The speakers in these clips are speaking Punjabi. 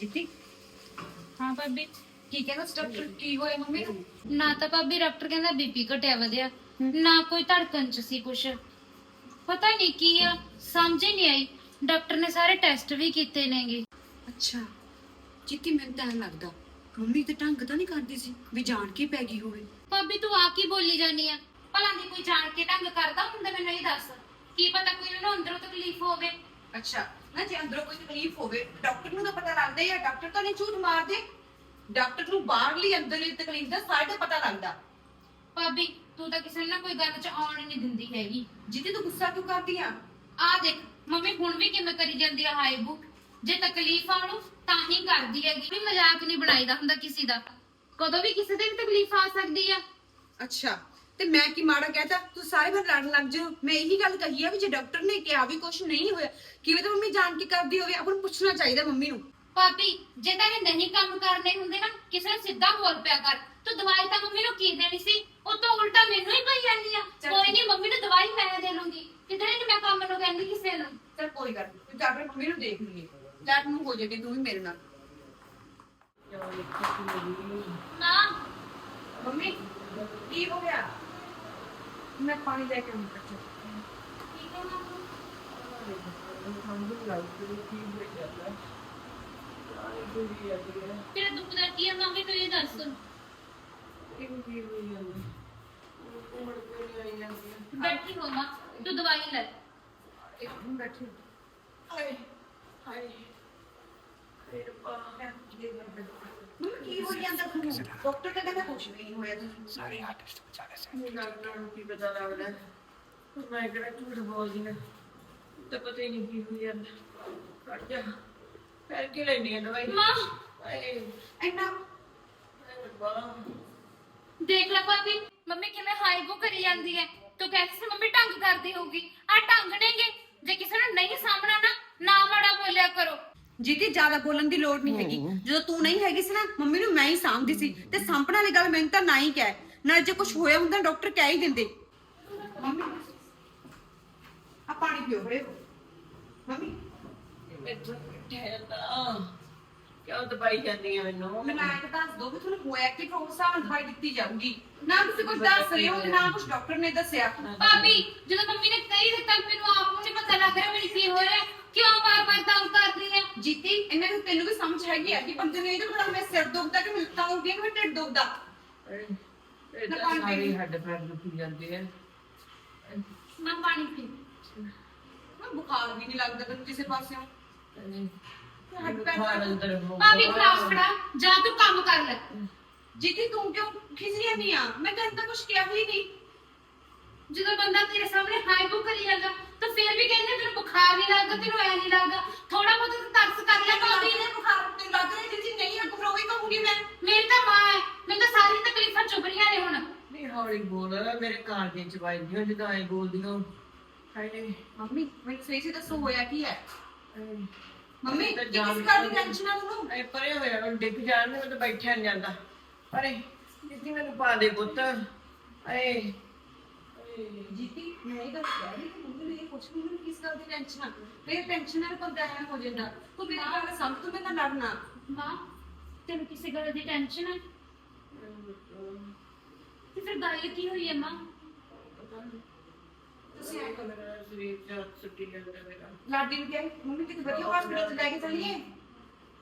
ਜੀਤੀ? ਹਾਂ ਭਾਬੀ। ਕੀ ਕਹਿੰਦਾ ਡਾਕਟਰ ਕੀ ਹੋਇਆ ਮੰਮੀ? ਨੂੰ ਨਾ ਤਾਂ ਭਾਬੀ ਡਾਕਟਰ ਕਹਿੰਦਾ ਬੀਪੀ ਘਟਿਆ ਵਧਿਆ। ਨਾ ਕੋਈ ਧੜਕਣ ਚ ਸੀ ਕੁਛ। ਪਤਾ ਨਹੀਂ ਕੀ ਆ ਸਮਝ ਹੀ ਨਹੀਂ ਆਈ। ਡਾਕਟਰ ਨੇ ਸਾਰੇ ਟੈਸਟ ਵੀ ਕੀਤੇ ਨੇਗੇ। ਅੱਛਾ। ਜੀਤੀ ਮੈਨੂੰ ਤਾਂ ਐਂ ਲੱਗਦਾ ਮੰਮੀ ਤੇ ਢੰਗ ਤਾਂ ਨਹੀਂ ਕਰਦੀ ਸੀ ਵੀ ਜਾਣ ਕੇ ਪੈ ਗਈ ਹੋਵੇ। ਭਾਬੀ ਤੂੰ ਆ ਕੀ ਬੋਲੀ ਜਾਨੀ ਆ? ਭਲਾ ਦੀ ਕੋਈ ਜਾਣ ਕੇ ਢੰਗ ਕਰਦਾ ਹੁੰਦਾ ਮੈਨੂੰ ਇਹ ਦੱਸ। ਕੀ ਪਤਾ ਕੋਈ ਉਹਨੂੰ ਅੰਦਰੋਂ ਤਕਲੀਫ ਹੋਵੇ। ਅੱਛਾ ਨਾ ਜੇ ਅੰਦਰੋਂ ਕੋਈ ਤਕਲੀਫ ਹੋਵੇ ਡਾਕਟਰ ਨੂੰ ਤਾਂ ਪਤਾ ਲੱਗਦਾ ਹੀ ਆ ਡਾਕਟਰ ਤਾਂ ਨਹੀਂ ਝੂਠ ਮਾਰਦੇ। ਡਾਕਟਰ ਨੂੰ ਬਾਹਰਲੀ ਅੰਦਰਲੀ ਤਕਲੀਫ ਦਾ ਸਾਰੇ ਦਾ ਪਤਾ ਲੱਗਦਾ। ਭਾਬੀ ਤੂੰ ਤਾਂ ਕਿਸੇ ਨੂੰ ਨਾ ਕੋਈ ਗੱਲ ਚ ਆਉਣ ਹੀ ਨਹੀਂ ਦਿੰਦੀ ਹੈਗੀ। ਜੀਤੀ ਤੂੰ ਗੁੱਸਾ ਕਿਉਂ ਕਰਦੀ ਆ? ਆ ਦੇਖ ਮੰਮੀ ਹੁਣ ਵੀ ਕਿਵੇਂ ਕਰੀ ਜਾਂਦੀ ਆ ਹਾਈ ਬੁੱਕ? ਜੇ ਤਕਲੀਫ ਆਉਣੂ ਤਾਂ ਹੀ ਕਰਦੀ ਹੈਗੀ। ਵੀ ਮਜ਼ਾਕ ਨਹੀਂ ਬਣਾਈਦਾ ਹੁੰਦਾ ਕਿਸੇ ਦਾ। ਕਦੋਂ ਵੀ ਕਿਸੇ ਦੇ ਵੀ ਤਕਲੀਫ ਆ ਸਕਦੀ ਆ। ਅੱਛਾ ਤੇ ਮੈਂ ਕੀ ਮਾੜਾ ਕਹਿਤਾ? ਤੂੰ ਸਾਰੇ ਫਿਰ ਲੜਨ ਲੱਗ ਜਾਓ ਮੈਂ ਇਹੀ ਗੱਲ ਕਹੀ ਆ ਵੀ ਜੇ ਡਾਕਟਰ ਨੇ ਕਿਹਾ ਵੀ ਕੁਝ ਨਹੀਂ ਹੋਇਆ ਕਿਵੇਂ ਤਾਂ ਮੰਮੀ ਜਾਣ ਕੇ ਕਰਦੀ ਹੋਵੇ? ਆਪਾਂ ਨੂੰ ਪੁੱਛਣਾ ਚਾਹੀਦਾ ਮੰਮੀ ਨੂੰ। ਭਾਬੀ ਜੇ ਤਾਂ ਇਹ ਨਹੀਂ ਕੰਮ ਕਰਨੇ ਹੁੰਦੇ ਨਾ ਕਿਸੇ ਨੂੰ ਸਿੱਧਾ ਬੋਲ ਪਿਆ ਕਰ। ਤੂੰ ਦਵਾਈ ਤਾਂ ਮੰਮੀ ਨੂੰ ਕੀ ਦੇਣੀ ਸੀ? ਉਹ ਤੋਂ ਉਲਟਾ ਮੈਨੂੰ ਹੀ ਪਈ ਜਾਂਦੀ ਆ। ਚੱਲ ਕੋਈ ਨਹੀਂ ਮੰਮੀ ਨੂੰ ਦਵਾਈ ਮੈਂ ਦੇ ਲੂੰਗੀ। ਕਿਧਰੇ ਨਹੀਂ ਮੈਂ ਕੰਮ ਨੂੰ ਕਹਿੰਦੀ ਕਿਸੇ ਨੂੰ? ਚਲ ਕੋਈ ਗੱਲ ਨਹੀਂ ਤੂੰ ਜਾ ਕੇ ਮੰਮੀ ਨੂੰ ਦੇਖ ਲਈਏ ਲੈਟ ਨੂੰ ਹੋ ਜਾਏਗੀ ਤੂੰ ਵੀ ਮੇਰੇ ਨਾਲ। ਨਾ ਮੰਮੀ ਕੀ ਹੋ ਗਿਆ? ਮੈਂ ਪਾਣੀ ਲੈ ਕੇ ਆਉਂਦਾ ਠੀਕ ਹੈ ਨਾ ਤੂੰ? ਤੇਰਾ ਦੁੱਖ ਦਾ ਕੀ ਹੈ ਮੰਮੀ ਤੂੰ ਇਹ ਦੱਸ। ਬੈਠੀ ਹੋ ਮਾਂ ਤੂੰ ਦਵਾਈ ਲੈ। ਮੰਮੀ ਕੀ ਹੋ। ਜਾਂਦਾ ਤੁਹਾਨੂੰ ਡਾਕਟਰ ਤਾਂ ਕਹਿੰਦਾ ਕੁਝ ਵੀ ਨਹੀਂ ਹੋਇਆ ਤੁਹਾਨੂੰ ਸਾਰੇ ਆਰਟਿਸਟ ਵਿਚਾਰੇ ਸੇ ਡਾਕਟਰ ਨੂੰ ਕੀ ਪਤਾ ਲੱਗਦਾ ਮੈਂ ਕਿਹੜਾ ਝੂਠ ਬੋਲਦੀ ਹਾਂ ਤਾਂ ਪਤਾ ਹੀ ਨਹੀਂ ਕੀ ਹੋਈ ਜਾਂਦਾ ਕੱਟ ਜਾ ਫਿਰ ਕੀ ਲੈਣੀ ਹੈ ਦਵਾਈ ਮਾਂ ਆਏ ਇੰਨਾ ਰੱਬਾ ਦੇਖ ਲੈ ਭਾਬੀ ਮੰਮੀ ਕਿਵੇਂ ਹਾਈ ਬੋ ਕਰੀ ਜਾਂਦੀ ਹੈ ਤੂੰ ਕਹਿੰਦੀ ਸੀ ਮੰਮੀ ਢੰਗ ਕਰਦੀ ਹੋਊਗੀ ਆ ਢੰਗ ਨੇਗੇ ਜੇ ਕਿਸੇ ਨੂੰ ਨਹੀਂ ਸਾਹਮਣਾ ਨਾ ਨਾ ਮਾੜਾ ਬੋਲਿਆ ਕਰੋ ਜੀਤੀ ਜ਼ਿਆਦਾ ਬੋਲਣ ਦੀ ਲੋੜ ਨਹੀਂ ਹੈਗੀ। ਜਦੋਂ ਤੂੰ ਨਹੀਂ ਹੈਗੀ ਸੀ ਨਾ ਮੰਮੀ ਨੂੰ ਮੈਂ ਹੀ ਸਾਂਭਦੀ ਸੀ। ਤੇ ਸਾਂਭਣ ਵਾਲੀ ਗੱਲ ਮੈਨੂੰ ਤਾਂ ਨਾ ਹੀ ਕਹਿ। ਨਾ ਜੇ ਕੁਝ ਹੋਇਆ ਹੁੰਦਾ ਡਾਕਟਰ ਕਹਿ ਹੀ ਦਿੰਦੇ। ਮੰਮੀ ਆ ਪਾਣੀ ਪੀਓ ਬੜੇ ਮੰਮੀ। ਠਹਿਰਦਾ ਕਿਉਂ ਦਵਾਈ ਜਾਂਦੀ ਹੈ ਮੈਨੂੰ? ਆਇਆ ਤਾਂ ਦੱਸ ਦੋ ਵੀ ਤੁਹਾਨੂੰ ਹੋਇਆ ਕਿ? ਕਿਉਂ ਸਾਹ ਦਵਾਈ ਦਿੱਤੀ ਜਾਊਗੀ। ਨਾ ਤੁਸੀਂ ਕੁਝ ਦੱਸ ਰਹੇ ਹੋ ਤੇ ਨਾ ਕੁਝ ਡਾਕਟਰ ਨੇ ਦੱਸਿਆ। ਭਾਬੀ ਜਦੋਂ ਮੰਮੀ ਨੇ ਕਹੀ ਦਿੱਤਾ ਮੈਨੂੰ ਆਪ ਨੂੰ ਨਹੀਂ ਪਤਾ ਲੱਗ ਰਿਹਾ ਮੈਨੂੰ ਕੀ ਹੋ। ਰਿਹਾ ਕਿਉਂ ਬਾਰ-ਬਾਰ ਤੰਗ ਕਰਦੀ ਹੈ? ਜੀਤੀ ਇਹਨਾਂ ਨੂੰ ਤੈਨੂੰ ਵੀ ਸਮਝ ਹੈਗੀ ਆ ਕਿ ਬੰਦੇ ਨੂੰ ਇਹ ਤਾਂ ਪਤਾ ਮੈਂ ਸਿਰ ਦੁਖਦਾ ਕਿ ਮਿਲਤਾ ਹੋ ਗਿਆ ਕਿ ਢਿੱਡ ਦੁਖਦਾ। ਇਹ ਤਾਂ ਸਾਰੀ ਹੱਡ ਪੈਰ ਦੁਖੀ ਜਾਂਦੇ ਆ। ਮੈਂ ਪਾਣੀ ਪੀ ਮੈਂ ਬੁਖਾਰ ਵੀ ਨਹੀਂ ਲੱਗਦਾ ਤੈਨੂੰ ਕਿਸੇ ਪਾਸਿਓਂ। ਹੱਡ ਪੈਰ ਬੁਖਾਰ ਅੰਦਰ ਹੋ ਭਾਬੀ ਖਲਾਸ ਖੜਾ ਜਾ ਤੂੰ ਕੰਮ ਕਰ ਲੈ। ਜੀਤੀ ਤੂੰ ਕਿਉਂ ਖਿਜਰੀ ਨਹੀਂ ਆ ਮੈਂ ਤੈਨੂੰ ਤਾਂ ਕੁਝ ਕਿਹਾ ਹੀ ਨਹੀਂ। ਜਦੋਂ ਬੰਦਾ ਤੇਰੇ ਸਾਹਮਣੇ ਹਾਈ ਬੋ ਕਰੀ ਜਾਂਦਾ ਤਾਂ ਫਿਰ ਵੀ ਕਹਿੰਦੇ ਤੈਨੂੰ ਬੁਖਾਰ ਨਹੀਂ ਲੱਗਦਾ ਤੈਨੂੰ ਐ ਨਹੀਂ ਲੱਗਦਾ। ਥੋੜਾ ਬਹੁਤ ਤਾਂ ਤਰਸ ਕਰ ਲੈ ਭਾਬੀ ਨੇ ਬੁਖਾਰ ਤੇ ਲੱਗ ਰਿਹਾ ਜੀਤੀ ਨਹੀਂ ਆ ਫਿਰ ਉਹੀ ਕਹੂੰਗੀ ਮੈਂ। ਮੇਰੀ ਤਾਂ ਮਾਂ ਹੈ। ਮੈਨੂੰ ਤਾਂ ਸਾਰੀ ਤਕਲੀਫਾਂ ਚੁੱਭ ਰਹੀਆਂ ਨੇ ਹੁਣ। ਨਹੀਂ ਹੌਲੀ ਬੋਲ। ਮੇਰੇ ਕਾਨ ਦੇ ਚ ਵੱਜਦੀ ਹੋ ਜਦੋਂ ਐ ਬੋਲਦੀ ਹੋ ਹਾਏ ਮੰਮੀ ਮੈਨੂੰ ਸਹੀ ਸੇ ਦੱਸੋ ਹੋਇਆ ਕੀ ਹੈ? ਮੰਮੀ ਤਾਂ ਕਿਸ ਗੱਲ ਦੀ ਟੈਨਸ਼ਨ ਆ ਤੁਹਾਨੂੰ ਐ ਪਰੇ ਹੋਇਆ ਮੈਂ ਡਿੱਗ ਜਾਣ ਨੂੰ ਤਾਂ ਬੈਠਿਆ ਨਹੀਂ ਜਾਂਦਾ। ਅਰੇ ਜਿੱਦੀ ਮੈਨੂੰ ਪਾ ਦੇ ਪੁੱਤ। ਐ ਜੀਤੀ ਮੈਂ ਇਹ ਗੱਲ ਕਹਿ ਰਹੀ ਕਿ ਮੰਮੀ ਨੂੰ ਇਹ ਕੁਝ ਵੀ ਮੈਨੂੰ ਕਿਸ ਗੱਲ ਦੀ ਟੈਨਸ਼ਨ ਆ? ਮੇਰੇ ਟੈਨਸ਼ਨ ਨਾਲ ਬੰਦਾ ਐ ਹੋ ਜਾਂਦਾ। ਤੂੰ ਮੇਰੀ ਗੱਲ ਸਮਝ ਤੂੰ ਮੇਰੇ ਨਾਲ ਲੜਨਾ। ਮਾਂ ਤੈਨੂੰ ਕਿਸੇ ਗੱਲ ਦੀ ਟੈਨਸ਼ਨ ਹੈ ਤੇ ਫਿਰ ਗੱਲ ਕੀ ਹੋਈ ਹੈ ਮਾਂ ਤੁਸੀਂ ਐ ਮੇਰਾ। ਲਾਡੀ ਨੂੰ ਕਿਹਾ ਮੰਮੀ ਕਿਤੇ ਵਧੀਆ ਹਸਪੀਟਲ ਚ ਲੈ ਕੇ ਚੱਲੀਏ?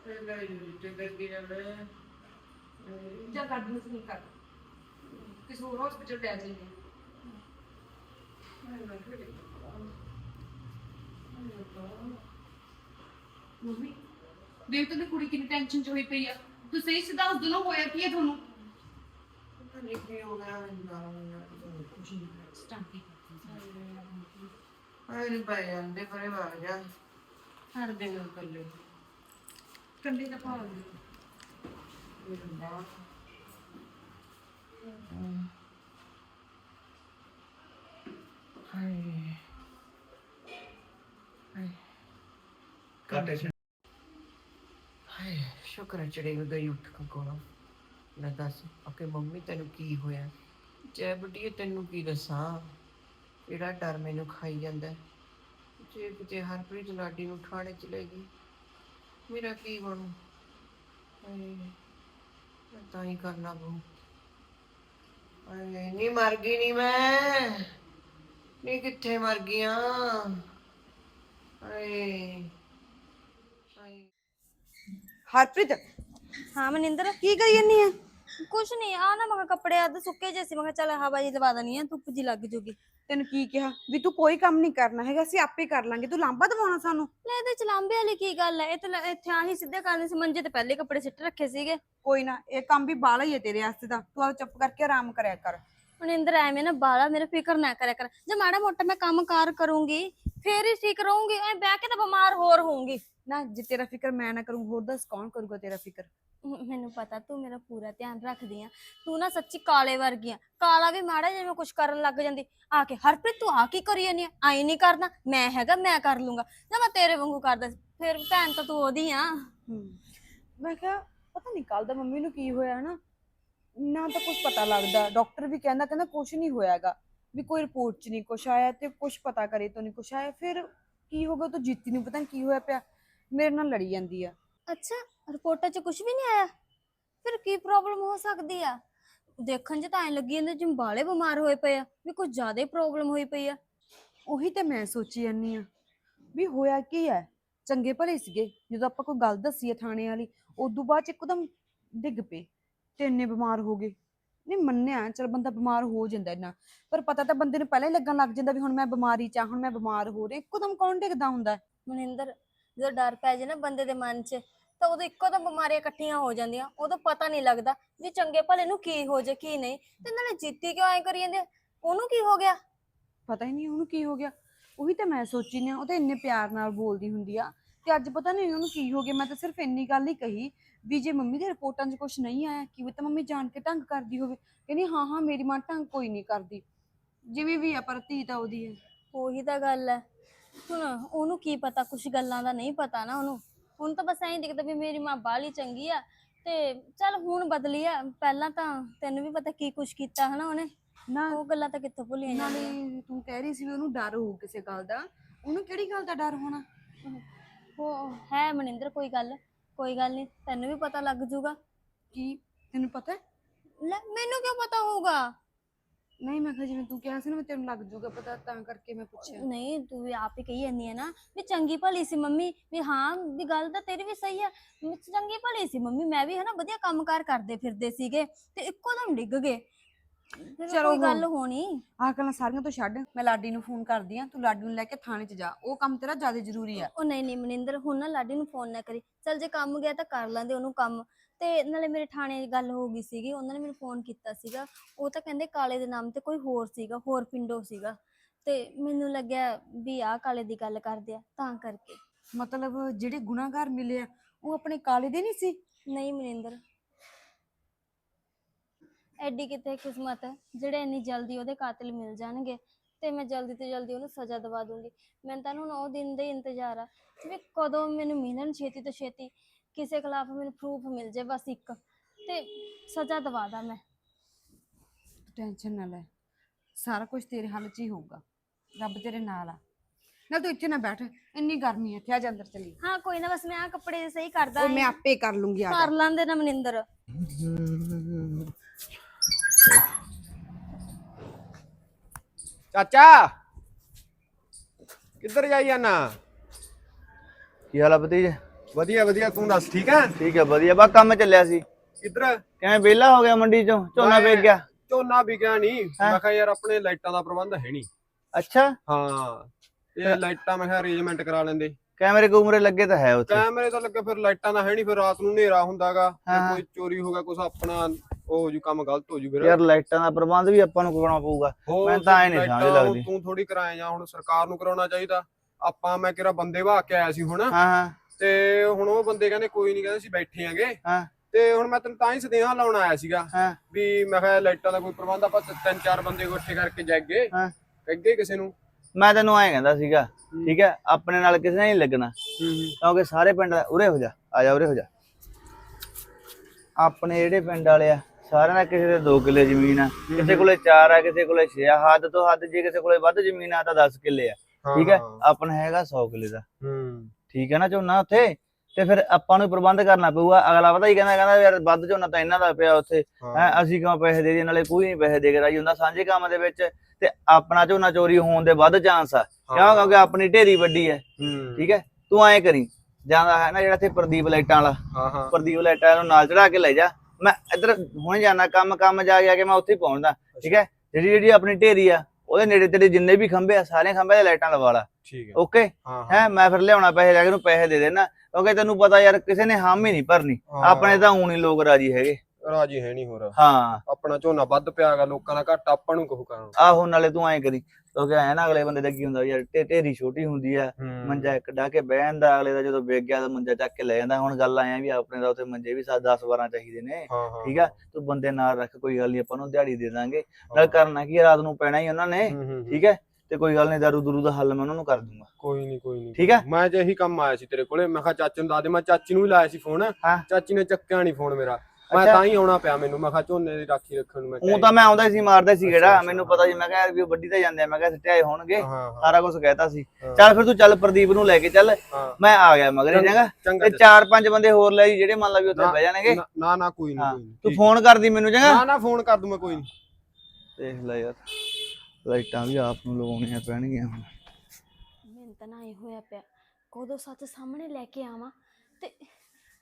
ਪਹਿਲਾਂ ਹੀ ਤੇ ਗੱਡੀ ਜਾਂਦਾ ਹੈ ਜਾਂ ਲਾਡੀ ਨੂੰ ਫੋਨ ਕਰ ਕਿਸੇ ਹੋਰ ਹਸਪੀਟਲ ਲੈ ਜਾਈਏ। ਮੰਮੀ ਦੇਖ ਤੇ ਕੁੜੀ ਕਿੰਨੀ ਟੈਨਸ਼ਨ ਚ ਹੋਈ ਪਈ ਆ। ਤੂੰ ਸਹੀ ਸਿੱਧਾ ਉਸ ਦਿਨੋਂ ਹੋਇਆ ਕੀ ਹੈ ਤੁਹਾਨੂੰ? ਨਹੀਂ ਹੋ ਗਿਆ ਨਾ ਕੁਛ ਨਹੀਂ ਸਟੰਪੀ ਆਏ ਨਹੀਂ ਪਾਏ ਜਾਂਦੇ ਪਰੇ ਵਾਗ ਜਾ। ਹਰ ਦਿਨ ਕਰ ਲੈ ਕੰਡੇ ਦਾ। ਭਾਵ ਹਾਏ। ਹਾਏ। ਕਾਟੇ ਚ ਹਾਏ ਸ਼ੁਕਰ ਹੈ ਚੜੇ ਗਈ ਉੱਠ ਕੇ ਕੋਲੋਂ। ਨਾ ਦੱਸ ਓਕੇ ਮੰਮੀ ਤੈਨੂੰ ਕੀ ਹੋਇਆ? ਜੈ ਬੁੱਢੀਏ ਤੈਨੂੰ ਕੀ ਦੱਸਾਂ? ਕਿਹੜਾ ਡਰ ਮੈਨੂੰ ਖਾਈ ਜਾਂਦਾ ਹੈ। ਜੇ ਕਿਤੇ ਹਰਪ੍ਰੀਤ ਲਾਡੀ ਨੂੰ ਠਾਣੇ ਚ ਲੈ ਗਈ ਮੇਰਾ ਕੀ ਬਣੂ? ਹਾਏ, ਮੈਂ ਤਾਂ ਹੀ ਕਰਨਾ ਪਊ। ਹਾਏ ਨਹੀਂ ਮਰ ਗਈ ਨਹੀਂ ਮੈਂ। ਨਹੀਂ ਕਿੱਥੇ ਮਰ ਗਈਆਂ? ਹਾਏ ਹਾਏ। ਹਰਪ੍ਰੀਤ? ਹਾਂ ਮਨਿੰਦਰ? ਕੀ ਕਰੀ ਜੰਨੀ ਆ? ਕੁਛ ਨਹੀਂ ਆ ਨਾ ਮੈਂ ਕਿਹਾ ਕੱਪੜੇ ਅੱਧ ਸੁੱਕੇ ਜੇ ਸੀ ਮੈਂ ਕਿਹਾ ਚੱਲ ਹਵਾ ਜੀ ਲਵਾ ਦਨੀ ਆ ਧੁੱਪ ਜੀ ਲੱਗ ਜੂਗੀ। ਤੈਨੂੰ ਕੀ ਕਿਹਾ? ਵੀ ਤੂੰ ਕੋਈ ਕੰਮ ਨਹੀਂ ਕਰਨਾ ਹੈਗਾ ਅਸੀਂ ਆਪੇ ਕਰ ਲਾਂਗੇ। ਤੂੰ ਲਾਂਬਾ ਦਵਾਉਣਾ ਸਾਨੂੰ? ਲੈ ਇਹਦੇ ਚ ਲਾਂਬੇ ਵਾਲੀ ਕੀ ਗੱਲ ਹੈ ਇਹ ਤਾਂ ਲੈ- ਇੱਥੇ ਆਹੀ ਸਿੱਧੇ ਕਰਨੇ ਸੀ ਮੰਜੇ ਤੇ ਪਹਿਲੇ ਕੱਪੜੇ ਸਿੱਟ ਰੱਖੇ ਸੀਗੇ। ਕੋਈ ਨਾ ਇਹ ਕੰਮ ਵੀ ਬਾਲਾ ਹੀ ਹੈ ਤੇਰੇ ਵਾਸਤੇ ਤਾਂ। ਤੂੰ ਆ ਚੁੱਪ ਕਰਕੇ ਆਰਾਮ ਕਰਿਆ ਕਰ। ਮਨਿੰਦਰ ਐਵੇਂ ਨਾ ਬਾਲਾ ਮੇਰਾ ਫਿਕਰ ਨਾ ਕਰਿਆ ਕਰ। ਜੇ ਮਾੜਾ ਮੋਟਾ ਮੈਂ ਕੰਮ ਕਾਰ ਕਰੂੰਗੀ ਫੇਰ ਹੀ ਠੀਕ ਰਹੂੰਗੀ ਐ ਬਹਿ ਕੇ ਤਾਂ ਬਿਮਾਰ ਹੋਰ ਹੋਊਂਗੀ। ਨਾ ਜੇ ਤੇਰਾ ਫਿਕਰ ਮੈਂ ਨਾ ਕਰੂੰ ਹੋਰ ਦੱਸ ਕੌਣ ਕਰੂਗਾ ਤੇਰਾ ਫਿਕਰ? ਮੈਨੂੰ ਪਤਾ ਤੂੰ ਮੇਰਾ ਪੂਰਾ ਧਿਆਨ ਰੱਖਦੀ ਆ। ਤੂੰ ਨਾ ਸੱਚੀ ਕਾਲੇ ਵਰਗੀ ਆ। ਕਾਲਾ ਵੀ ਮਾੜਾ ਜਿਵੇਂ ਕੁਝ ਕਰਨ ਲੱਗ ਜਾਂਦੀ। ਆ ਕੇ ਹਰਪ੍ਰੀਤ ਤੂੰ ਆ ਕੀ ਕਰੀ ਜਾਨੀ ਆ? ਆਈ ਨਹੀਂ ਕਰਨਾ ਮੈਂ ਹੈਗਾ ਮੈਂ ਕਰ ਲੂੰਗਾ। ਜਾਂ ਮੈਂ ਤੇਰੇ ਵਾਂਗੂ ਕਰਦਾ ਸੀ। ਫਿਰ ਭੈਣ ਤਾਂ ਤੂੰ ਉਹਦੀ ਆ। ਮੈਂ ਕਿਹਾ ਪਤਾ ਨਹੀਂ ਕੱਲ ਦਾ ਮੰਮੀ ਨੂੰ ਕੀ ਹੋਇਆ ਹਨਾ? ਨਾ ਤਾਂ ਕੁਝ ਪਤਾ ਲੱਗਦਾ। ਡਾਕਟਰ ਵੀ ਕਹਿੰਦਾ ਕਹਿੰਦਾ ਕੁਝ ਨਹੀਂ ਹੋਇਆਗਾ। ਵੀ ਕੋਈ ਰਿਪੋਰਟ 'ਚ ਨਹੀਂ ਕੁਝ ਆਇਆ ਤੇ ਕੁਝ ਪਤਾ ਕਰੇ ਤੋਂ ਨਹੀਂ ਕੁਝ ਆਇਆ। ਫਿਰ ਕੀ ਹੋ ਗਿਆ? ਤੂੰ ਜੀਤੀ ਨੂੰ ਪਤਾ ਕੀ ਹੋਇਆ ਪਿਆ। ਮੇਰੇ ਨਾਲ ਲੜੀ ਜਾਂਦੀ ਆ। ਅੱਛਾ ਰਿਪੋਰਟਾਂ 'ਚ ਕੁਝ ਵੀ ਨਹੀਂ ਆਇਆ? ਫਿਰ ਕੀ ਪ੍ਰੋਬਲਮ ਹੋ ਸਕਦੀ ਆ? ਦੇਖਣ 'ਚ ਤਾਂ ਐ ਲੱਗੀ ਜਾਂਦੇ ਜਿਵੇਂ ਬਾਲੇ ਬਿਮਾਰ ਹੋਏ ਪਏ ਆ ਵੀ ਕੁਝ ਜ਼ਿਆਦਾ ਹੀ ਪ੍ਰੋਬਲਮ ਹੋਈ ਪਈ ਆ। ਉਹੀ ਤੇ ਮੈਂ ਸੋਚੀ ਜਾਂਦੀ ਆ ਵੀ ਹੋਇਆ ਕੀ ਹੈ ਚੰਗੇ ਭਲੇ ਸੀਗੇ। ਜਦੋਂ ਆਪਾਂ ਕੋਈ ਗੱਲ ਦੱਸੀ ਆ ਥਾਣੇ ਵਾਲੀ ਉਦੋਂ ਬਾਅਦ ਚ ਇੱਕਦਮ ਡਿੱਗ ਪਏ ਤੇ ਇੰਨੇ ਬਿਮਾਰ ਹੋ ਗਏ। ਨਹੀਂ ਮੰਨਿਆ ਚਲ ਬੰਦਾ ਬਿਮਾਰ ਹੋ ਜਾਂਦਾ ਇੰਨਾ। ਪਰ ਪਤਾ ਤਾਂ ਬੰਦੇ ਨੂੰ ਪਹਿਲਾਂ ਹੀ ਲੱਗਣ ਲੱਗ ਜਾਂਦਾ ਵੀ ਹੁਣ ਮੈਂ ਬਿਮਾਰੀ ਚ ਆ ਹੁਣ ਮੈਂ ਬਿਮਾਰ ਹੋ ਰਿਹਾ। ਇੱਕਦਮ ਕੌਣ ਡਿੱਗਦਾ ਹੁੰਦਾ? ਮਨਿੰਦਰ ਜਦੋਂ ਡਰ ਪੈ ਜੇ ਨਾ ਬੰਦੇ ਦੇ ਮਨ 'ਚ ਤਾਂ ਉਦੋਂ ਇੱਕੋ ਦਮ ਬਿਮਾਰੀਆਂ ਇਕੱਠੀਆਂ ਹੋ ਜਾਂਦੀਆਂ। ਉਦੋਂ ਪਤਾ ਨਹੀਂ ਲੱਗਦਾ ਵੀ ਚੰਗੇ ਭਲੇ ਨੂੰ ਕੀ ਹੋ ਜੇ ਕੀ ਨਹੀਂ। ਤੇ ਨਾਲੇ ਜੀਤੀ ਕਿਉਂ ਐ ਕਰੀ ਜਾਂਦੇ? ਉਹਨੂੰ ਕੀ ਹੋ ਗਿਆ? ਪਤਾ ਹੀ ਨਹੀਂ ਉਹਨੂੰ ਕੀ ਹੋ ਗਿਆ। ਉਹੀ ਤਾਂ ਮੈਂ ਸੋਚੀ ਨੇ ਉਹ ਤਾਂ ਇੰਨੇ ਪਿਆਰ ਨਾਲ ਬੋਲਦੀ ਹੁੰਦੀ ਆ। ਤੇ ਅੱਜ ਪਤਾ ਨਹੀਂ ਉਹਨੂੰ ਕੀ ਹੋ ਗਿਆ ਮੈਂ ਤਾਂ ਸਿਰਫ ਇੰਨੀ ਗੱਲ ਹੀ ਕਹੀ ਵੀ ਜੇ ਮੰਮੀ ਦੇ ਰਿਪੋਰਟਾਂ 'ਚ ਕੁਝ ਨਹੀਂ ਆਇਆ ਕੀ ਪਤਾ ਮੰਮੀ ਜਾਣ ਕੇ ਢੰਗ ਕਰਦੀ ਹੋਵੇ? ਕਹਿੰਦੀ ਹਾਂ ਹਾਂ ਮੇਰੀ ਮਾਂ ਢੰਗ ਕੋਈ ਨਹੀਂ ਕਰਦੀ। ਜਿਵੇਂ ਵੀ ਆ ਪਰ ਧੀ ਤਾਂ ਉਹਦੀ ਹੈ। ਉਹੀ ਤਾਂ ਗੱਲ ਹੈ। ਹੁਣ ਉਹਨੂੰ ਕੀ ਪਤਾ ਕੁਝ ਗੱਲਾਂ ਦਾ ਨਹੀਂ ਪਤਾ ਨਾ ਉਹਨੂੰ। ਹੁਣ ਤਾਂ ਬਸ ਐਂ ਦਿਖਦਾ ਵੀ ਮੇਰੀ ਮਾਂ ਬਾਹਲੀ ਚੰਗੀ ਆ ਤੇ ਚੱਲ ਹੁਣ ਬਦਲੀ ਆ। ਪਹਿਲਾਂ ਤਾਂ ਤੈਨੂੰ ਵੀ ਪਤਾ ਕੀ ਕੁਝ ਕੀਤਾ ਹਨਾ ਉਹਨੇ? ਨਾ ਉਹ ਗੱਲਾਂ ਤਾਂ ਕਿੱਥੋਂ ਭੁੱਲੀਆਂ ਨਾਲੇ ਤੂੰ ਕਹਿ ਰਹੀ ਸੀ ਵੀ ਉਹਨੂੰ ਡਰ ਹੋਊ ਕਿਸੇ ਗੱਲ ਦਾ। ਉਹਨੂੰ ਕਿਹੜੀ ਗੱਲ ਦਾ ਡਰ ਹੋਣਾ? ਉਹ ਹੈ ਮਨਿੰਦਰ ਕੋਈ ਗੱਲ। ਕੋਈ ਗੱਲ ਨਹੀਂ ਤੈਨੂੰ ਵੀ ਪਤਾ ਲੱਗ ਜਾਊਗਾ। ਕੀ? ਤੈਨੂੰ ਪਤਾ ਹੈ? ਲੈ ਮੈਨੂੰ ਕਿਉਂ ਪਤਾ ਹੋਊਗਾ? ਨਹੀਂ ਮੈਂ ਕਿਹਾ ਜਿਵੇਂ ਤੂੰ ਕਿਹਾ ਸੀ ਨਾ ਮੈਂ ਤੈਨੂੰ ਲੱਗ ਜੂਗਾ ਪਤਾ ਤਾਂ ਕਰਕੇ ਮੈਂ ਪੁੱਛਿਆ। ਨਹੀਂ ਤੂੰ ਵੀ ਆਪ ਹੀ ਕਹੀ ਜਾਂਦੀ ਹੈ ਨਾ ਵੀ ਚੰਗੀ ਭਲੀ ਸੀ ਮੰਮੀ ਵੀ ਹਾਂ ਵੀ ਗੱਲ ਤਾਂ ਤੇਰੀ ਵੀ ਸਹੀ ਹੈ। ਵੀ ਚੰਗੀ ਭਲੀ ਸੀ ਮੰਮੀ ਮੈਂ ਵੀ ਹਨਾ ਵਧੀਆ ਕੰਮਕਾਰ ਕਰਦੇ ਫਿਰਦੇ ਸੀਗੇ ਤੇ ਇੱਕੋ ਦਮ ਡਿੱਗ ਗਏ। ਚਲੋ ਕੋਈ ਗੱਲ ਹੁਣ। ਆਹ ਗੱਲਾਂ ਸਾਰੀਆਂ ਤੋਂ ਛੱਡ। ਮੈਂ ਲਾਡੀ ਨੂੰ ਫੋਨ ਕਰਦੀ ਆ ਤੂੰ ਲਾਡੀ ਨੂੰ ਲੈ ਕੇ ਥਾਣੇ 'ਚ ਜਾ। ਉਹ ਕੰਮ ਤੇਰਾ ਜ਼ਿਆਦਾ ਜ਼ਰੂਰੀ ਆ। ਉਹ ਨਹੀਂ ਨਹੀਂ ਮਨਿੰਦਰ ਹੁਣ ਨਾ ਲਾਡੀ ਨੂੰ ਫੋਨ ਨਾ ਕਰੀ। ਚੱਲ ਜੇ ਕੰਮ ਗਿਆ ਤਾਂ ਕਰ ਲਾਂਦੇ ਉਹਨੂੰ ਕੰਮ। ਤੇ ਨਾਲੇ ਮੇਰੇ ਥਾਣੇ ਗੱਲ ਹੋ ਗਈ ਸੀਗੀ ਉਹਨਾਂ ਨੇ ਮੈਨੂੰ ਫੋਨ ਕੀਤਾ ਸੀਗਾ। ਉਹ ਤਾਂ ਕਹਿੰਦੇ ਕਾਲੇ ਦੇ ਨਾਮ ਤੇ ਕੋਈ ਹੋਰ ਸੀਗਾ ਹੋਰ ਪਿੰਡੋਂ ਸੀਗਾ। ਤੇ ਮੈਨੂੰ ਲੱਗਿਆ ਵੀ ਆਹ ਕਾਲੇ ਦੀ ਗੱਲ ਕਰਦੇ ਆ ਤਾਂ ਕਰਕੇ। ਮਤਲਬ ਜਿਹੜੇ ਗੁਨਾਹਗਾਰ ਮਿਲੇ ਆ ਉਹ ਆਪਣੇ ਕਾਲੇ ਦੇ ਨਹੀਂ ਸੀ? ਨਹੀਂ ਮਨਿੰਦਰ। ਐਡੀ ਕਿਤੇ ਕਿਸਮਤ ਹੈ? ਜਿਹੜੇ ਇੰਨੀ ਜਲਦੀ ਉਹਦੇ ਕਾਤਿਲ ਮਿਲ ਜਾਣਗੇ ਤੇ ਮੈਂ ਜਲਦੀ ਤੋਂ ਜਲਦੀ ਉਹਨੂੰ ਸਜ਼ਾ ਦਵਾ ਦੂੰਗੀ। ਮੈਨੂੰ ਤਾਂ ਹੁਣ ਉਹ ਦਿਨ ਦਾ ਹੀ ਇੰਤਜ਼ਾਰ ਆ ਵੀ ਕਦੋਂ ਮੈਨੂੰ ਮਿਲਣ ਛੇਤੀ ਤੋਂ ਛੇਤੀ ਕਿਸੇ ਖਿਲਾਫ ਮੈਨੂੰ ਪ੍ਰੂਫ ਮਿਲ ਜੇ ਬਸ ਇੱਕ। ਤੇ ਸਜ਼ਾ ਦਵਾ ਦਾਂ ਮੈਂ। ਟੈਨਸ਼ਨ ਨਾ ਲੈ। ਸਾਰਾ ਕੁਝ ਤੇਰੇ ਹੱਲ 'ਚ ਹੀ ਹੋਊਗਾ। ਰੱਬ ਤੇਰੇ ਨਾਲ ਆ। ਨਾ ਤੂੰ ਇੱਥੇ ਨਾ ਬੈਠ। ਇੰਨੀ ਗਰਮੀ ਹੈ ਇੱਥੇ ਆ ਜਾ ਅੰਦਰ ਚੱਲੀ ਹਾਂ ਕੋਈ ਨਾ ਬਸ ਮੈਂ ਆ ਕੱਪੜੇ ਸਹੀ ਕਰਦਾ ਉਹ ਮੈਂ ਆਪੇ ਕਰ ਲੂੰਗੀ ਆ ਜਾ। ਕਰ ਲਾਂਦੇ ਨਾ ਮਨਿੰਦਰ। ਚਾਚਾ ਕਿੱਧਰ ਜਾਈ ਜਾਨਾ? ਕੀ ਹਾਲ ਆ ਭਤੀਜ? ਵਧੀਆ ਵਧੀਆ ਤੂੰ ਦੱਸ ਠੀਕ ਹੈ ਠੀਕ ਹੈ ਵਧੀਆ ਬਾ ਕੰਮ ਚੱਲਿਆ ਸੀ। ਕਿੱਧਰ? ਕਿਵੇਂ ਵਿਹਲਾ ਹੋ ਗਿਆ ਮੰਡੀ ਚੋਂ? ਝੋਨਾ ਵੇਚ ਗਿਆ। ਝੋਨਾ ਵਿਕਿਆ ਨਹੀਂ। ਮੈਂ ਕਿਹਾ ਯਾਰ ਆਪਣੇ ਲਾਈਟਾਂ ਦਾ ਪ੍ਰਬੰਧ ਹੈ ਨਹੀਂ। ਅੱਛਾ? ਹਾਂ ਇਹ ਲਾਈਟਾਂ ਮੈਂ ਕਿਹਾ ਅਰੇਂਜਮੈਂਟ ਕਰਾ ਲੈਂਦੇ। ਕੈਮਰੇ ਕੂਮਰੇ ਲੱਗੇ ਤਾਂ ਹੈ ਉੱਥੇ। ਕੈਮਰੇ ਤਾਂ ਲੱਗੇ ਫਿਰ ਲਾਈਟਾਂ ਦਾ ਹੈ ਨਹੀਂ ਫਿਰ ਰਾਤ ਨੂੰ ਹਨੇਰਾ ਹੁੰਦਾਗਾ। ਕੋਈ ਚੋਰੀ ਹੋ ਗਿਆ ਕੁਛ ਆਪਣਾ ਉਹ ਹੋ ਜੂ ਕੰਮ ਗਲਤ ਹੋ ਜੂ ਫਿਰ। ਯਾਰ ਲਾਈਟਾਂ ਦਾ ਪ੍ਰਬੰਧ ਵੀ ਆਪਾਂ ਨੂੰ ਕਰਾਉਣਾ ਪਊਗਾ। ਹੋਰ ਮੈਨੂੰ ਤਾਂ ਐਂ ਨੀ ਲਾਈਟਾਂ ਸਮਝ ਲੱਗਦੀ। ਤੂੰ ਥੋੜੀ ਕਰਾਏ ਜਾਂ ਹੁਣ ਸਰਕਾਰ ਨੂੰ ਕਰਾਉਣਾ ਚਾਹੀਦਾ। ਆਪਾਂ ਮੈਂ ਕਿਹਾ ਬੰਦੇ ਵਾਹ ਕੇ ਆਇਆ ਸੀ ਹੁਣ। ਹਾਂ ਹਾਂ। ਤੇ ਹੁਣ ਉਹ ਬੰਦੇ ਕਹਿੰਦੇ ਕੋਈ ਨਹੀਂ ਕਹਿੰਦੇ ਅਸੀਂ ਬੈਠੇ ਆਂਗੇ। ਹਾਂ। ਤੇ ਹੁਣ ਮੈਂ ਤੈਨੂੰ ਤਾਂ ਹੀ ਸਦੇਹਾ ਲਾਉਣ ਆਇਆ ਸੀਗਾ ਹਾਂ। ਵੀ ਮੈਂ ਕਿਹਾ ਲਾਈਟਾਂ ਦਾ ਕੋਈ ਪ੍ਰਬੰਧ ਆਪਾਂ ਤਿੰਨ ਚਾਰ ਬੰਦੇ ਇਕੱਠੇ ਕਰਕੇ ਜਾਗੇ ਹਾਂ। ਅੱਗੇ ਕਿਸੇ ਨੂੰ। ਮੈਂ ਤੈਨੂੰ ਐਂ ਕਹਿੰਦਾ ਸੀਗਾ ਠੀਕ ਹੈ ਆਪਣੇ ਨਾਲ ਕਿਸੇ ਨੇ ਨਹੀਂ ਲੱਗਣਾ। ਕਿਉਂਕਿ ਸਾਰੇ ਪਿੰਡ ਉਰੇ ਹੋ ਜਾ ਆ ਜਾ ਉਰੇ ਹੋ ਜਾ। ਆਪਣੇ ਜਿਹੜੇ ਪਿੰਡ ਵਾਲੇ ਆ ਸਾਰਿਆਂ ਦਾ ਕਿਸੇ ਦੇ 2 ਕਿੱਲੇ ਜ਼ਮੀਨ ਆ ਕਿਸੇ ਕੋਲੇ 4 ਆ ਕਿਸੇ ਕੋਲੇ 6 ਆ ਹੱਦ ਤੋਂ ਹੱਦ ਜੇ ਕਿਸੇ ਕੋਲੇ ਵੱਧ ਜ਼ਮੀਨ ਆ ਤਾਂ 10 ਕਿੱਲੇ ਆ ਠੀਕ ਹੈ। ਆਪਣਾ ਹੈਗਾ 100 ਕਿੱਲੇ ਦਾ। ਹੂੰ। ਠੀਕ ਹੈ ਨਾ ਝੋਨਾ ਉੱਥੇ? ਤੇ ਫਿਰ ਆਪਾਂ ਨੂੰ ਪ੍ਰਬੰਧ ਕਰਨਾ ਪਊਗਾ। ਅਗਲਾ ਪਤਾ ਹੀ ਕਹਿੰਦਾ ਕਹਿੰਦਾ ਯਾਰ ਵੱਧ ਝੋਨਾ ਤਾਂ ਇਹਨਾਂ ਦਾ ਪਿਆ ਉੱਥੇ। ਅਸੀਂ ਕਿਉਂ ਪੈਸੇ ਦੇ ਦਈਏ ਨਾਲੇ ਕੋਈ ਨਹੀਂ ਪੈਸੇ ਦੇ ਕੇ ਰਾਜੀ ਹੁੰਦਾ ਸਾਂਝੇ ਕੰਮ ਦੇ ਵਿੱਚ। ਤੇ ਆਪਣਾ ਝੋਨਾ ਚੋਰੀ ਹੋਣ ਦੇ ਵੱਧ ਚਾਂਸ ਆ। ਕਿਉਂ? ਕਿਉਂਕਿ ਆਪਣੀ ਢੇਰੀ ਵੱਡੀ ਹੈ। ਠੀਕ ਹੈ? ਤੂੰ ਐਂ ਕਰੀ। ਜਾਂਦਾ ਹੈ ਨਾ ਜਿਹੜਾ ਇੱਥੇ ਪ੍ਰਦੀਪ ਲਾਈਟਾਂ ਵਾਲਾ। ਪ੍ਰਦੀਪ ਲਾਈਟਾਂ ਨੂੰ ਨਾਲ ਚੜਾ ਕੇ ਲੈ ਜਾ। ਮੈਂ ਇੱਧਰ ਹੁਣੇ ਜਾਣਾ ਕੰਮ ਕੰਮ ਜਾ ਕੇ ਆ ਕੇ ਮੈਂ ਉੱਥੇ ਹੀ ਪਹੁੰਚਦਾ ਠੀਕ ਹੈ? ਜਿਹੜੀ ਜਿਹੜੀ ਆਪਣੀ ਢੇਰੀ ਆ ਉਹਦੇ ਨੇੜੇ ਤੇੜੇ ਜਿੰਨੇ ਵੀ ਖੰਭੇ ਆ ਸਾਰੇ ਖੰਭੇ 'ਤੇ ਲਾਈਟਾਂ ਲਵਾ ਲਾ। ਠੀਕ ਹੈ। ਓਕੇ? ਹਾਂ ਹੈ। ਮੈਂ ਫਿਰ ਲਿਆਉਣਾ ਪੈਸੇ ਲੈ ਕੇ ਉਹਨੂੰ ਪੈਸੇ ਦੇ ਦੇਣਾ ਕਿਉਂਕਿ ਤੈਨੂੰ ਪਤਾ ਯਾਰ ਕਿਸੇ ਨੇ ਹਾਮ ਹੀ ਨਹੀਂ ਭਰਨੀ। ਹਾਂ। ਆਪਣੇ ਤਾਂ ਊਂ ਨੀ ਲੋਕ ਰਾਜੀ ਹੈਗੇ। ਰਾਜੀ ਹੈ ਨਹੀਂ ਹੋਰ। ਹਾਂ। ਆਪਣਾ ਝੋਨਾ ਵੱਧ ਪਿਆਗਾ ਲੋਕਾਂ ਦਾ ਘੱਟ ਆਪਾਂ ਨੂੰ ਕਹੂ ਕਰਨ। ਆਹੋ ਨਾਲੇ ਤੂੰ ਐਂ ਕਰੀ ਕਿਉਂਕਿ ਐ ਨਾ ਅਗਲੇ ਬੰਦੇ ਦਾ ਕੀ ਹੁੰਦਾ ਯਾਰ ਢੇ- ਢੇਰੀ ਛੋਟੀ ਹੁੰਦੀ ਆ ਮੰਜਾ ਇੱਕ ਡਾ ਕੇ ਬਹਿ ਜਾਂਦਾ ਅਗਲੇ ਦਾ ਜਦੋਂ ਵੇਖ ਗਿਆ ਤਾਂ ਮੰਜਾ ਚੱਕ ਕੇ ਲੈ ਜਾਂਦਾ। ਹੁਣ ਗੱਲ ਆਇਆ ਵੀ ਆਪਣੇ ਦਾ ਉੱਥੇ ਮੰਜੇ ਵੀ 10 12 ਚਾਹੀਦੇ ਨੇ। ਹਾਂ ਹਾਂ ਠੀਕ ਆ? ਤੂੰ ਬੰਦੇ ਨਾਲ ਰੱਖ ਕੋਈ ਗੱਲ ਨਹੀਂ ਆਪਾਂ ਨੂੰ ਦਿਹਾੜੀ ਦੇ ਦਾਂਗੇ। ਨਾਲ ਕਰਨਾ ਕੀ ਆ, ਰਾਤ ਨੂੰ ਪੈਣਾ ਹੀ ਉਹਨਾਂ ਨੇ। ਹੂੰ, ਹੂੰ, ਹੂੰ। ਠੀਕ ਹੈ ਤੇ ਕੋਈ ਗੱਲ ਨਹੀਂ ਦਾਰੂ ਦਰੂ ਦਾ ਹੱਲ ਮੈਂ ਉਹਨਾਂ ਨੂੰ ਕਰ ਦੂੰਗਾ। ਕੋਈ ਨਹੀਂ ਕੋਈ ਨਹੀਂ ਠੀਕ ਹੈ? ਮੈਂ ਜੇ ਇਹੀ ਕੰਮ ਆਇਆ ਸੀ ਤੇਰੇ ਕੋਲੇ। ਮੈਂ ਕਿਹਾ ਚਾਚੇ ਨੂੰ ਦੱਸ ਦੇ ਮੈਂ ਚਾਚੀ ਨੂੰ ਵੀ ਲਾਇਆ ਸੀ ਫੋਨ। ਹਾਂ। ਚਾਚੀ ਨੇ ਚੱਕਿਆ ਨਹੀਂ ਫੋਨ ਮੇਰਾ। ਮੈਂ। ਤਾਂ ਹੀ ਆਉਣਾ ਪਿਆ ਮੈਨੂੰ ਮੈਂ ਕਿਹਾ ਝੋਨੇ ਦੀ ਰਾਖੀ ਰੱਖਣ ਨੂੰ ਮੈਂ ਉਹ ਤਾਂ ਮੈਂ ਆਉਂਦਾ ਸੀ ਮਾਰਦਾ ਸੀ ਕਿਹੜਾ। ਮੈਨੂੰ ਪਤਾ ਸੀ ਮੈਂ ਕਿਹਾ ਵੀ ਉਹ ਵੱਡੀ ਤਾਂ ਜਾਂਦੇ ਆ ਮੈਂ ਕਿਹਾ ਸਿੱਟੇ ਆਏ ਹੋਣਗੇ। ਸਾਰਾ ਕੁਝ ਕਹਿਤਾ ਸੀ। ਚੱਲ ਫਿਰ ਤੂੰ ਚੱਲ ਪ੍ਰਦੀਪ ਨੂੰ ਲੈ ਕੇ ਚੱਲ। ਮੈਂ ਆ ਗਿਆ ਮਗਰ ਚੰਗਾ ਤੇ ਚਾਰ ਪੰਜ ਬੰਦੇ ਹੋਰ ਲੈ ਜੀ ਜਿਹੜੇ ਮੰਨ ਲਾ ਵੀ ਉੱਥੇ ਬਹਿ ਜਾਣਗੇ। ਨਾ- ਨਾ ਕੋਈ ਨਹੀਂ ਤੂੰ ਫੋਨ ਕਰਦੀ ਮੈਨੂੰ ਚੰਗਾ। ਨਾ ਨਾ ਫੋਨ ਕਰ ਦੂੰ ਮੈਂ ਕੋਈ ਨਹੀਂ ਦੇਖ ਲੈ ਯਾਰ ਲਾਈਟਾਂ ਵੀ ਆਪ ਨੂੰ ਲਵਾਉਣੀਆਂ ਪੈਣਗੀਆਂ ਹੁਣ। ਮੈਨੂੰ ਤਾਂ ਨਾ ਇਹ ਹੋਇਆ ਪਿਆ ਕਦੋਂ ਸੱਚ ਸਾਹਮਣੇ ਲੈ ਕੇ ਆਵਾਂ ਤੇ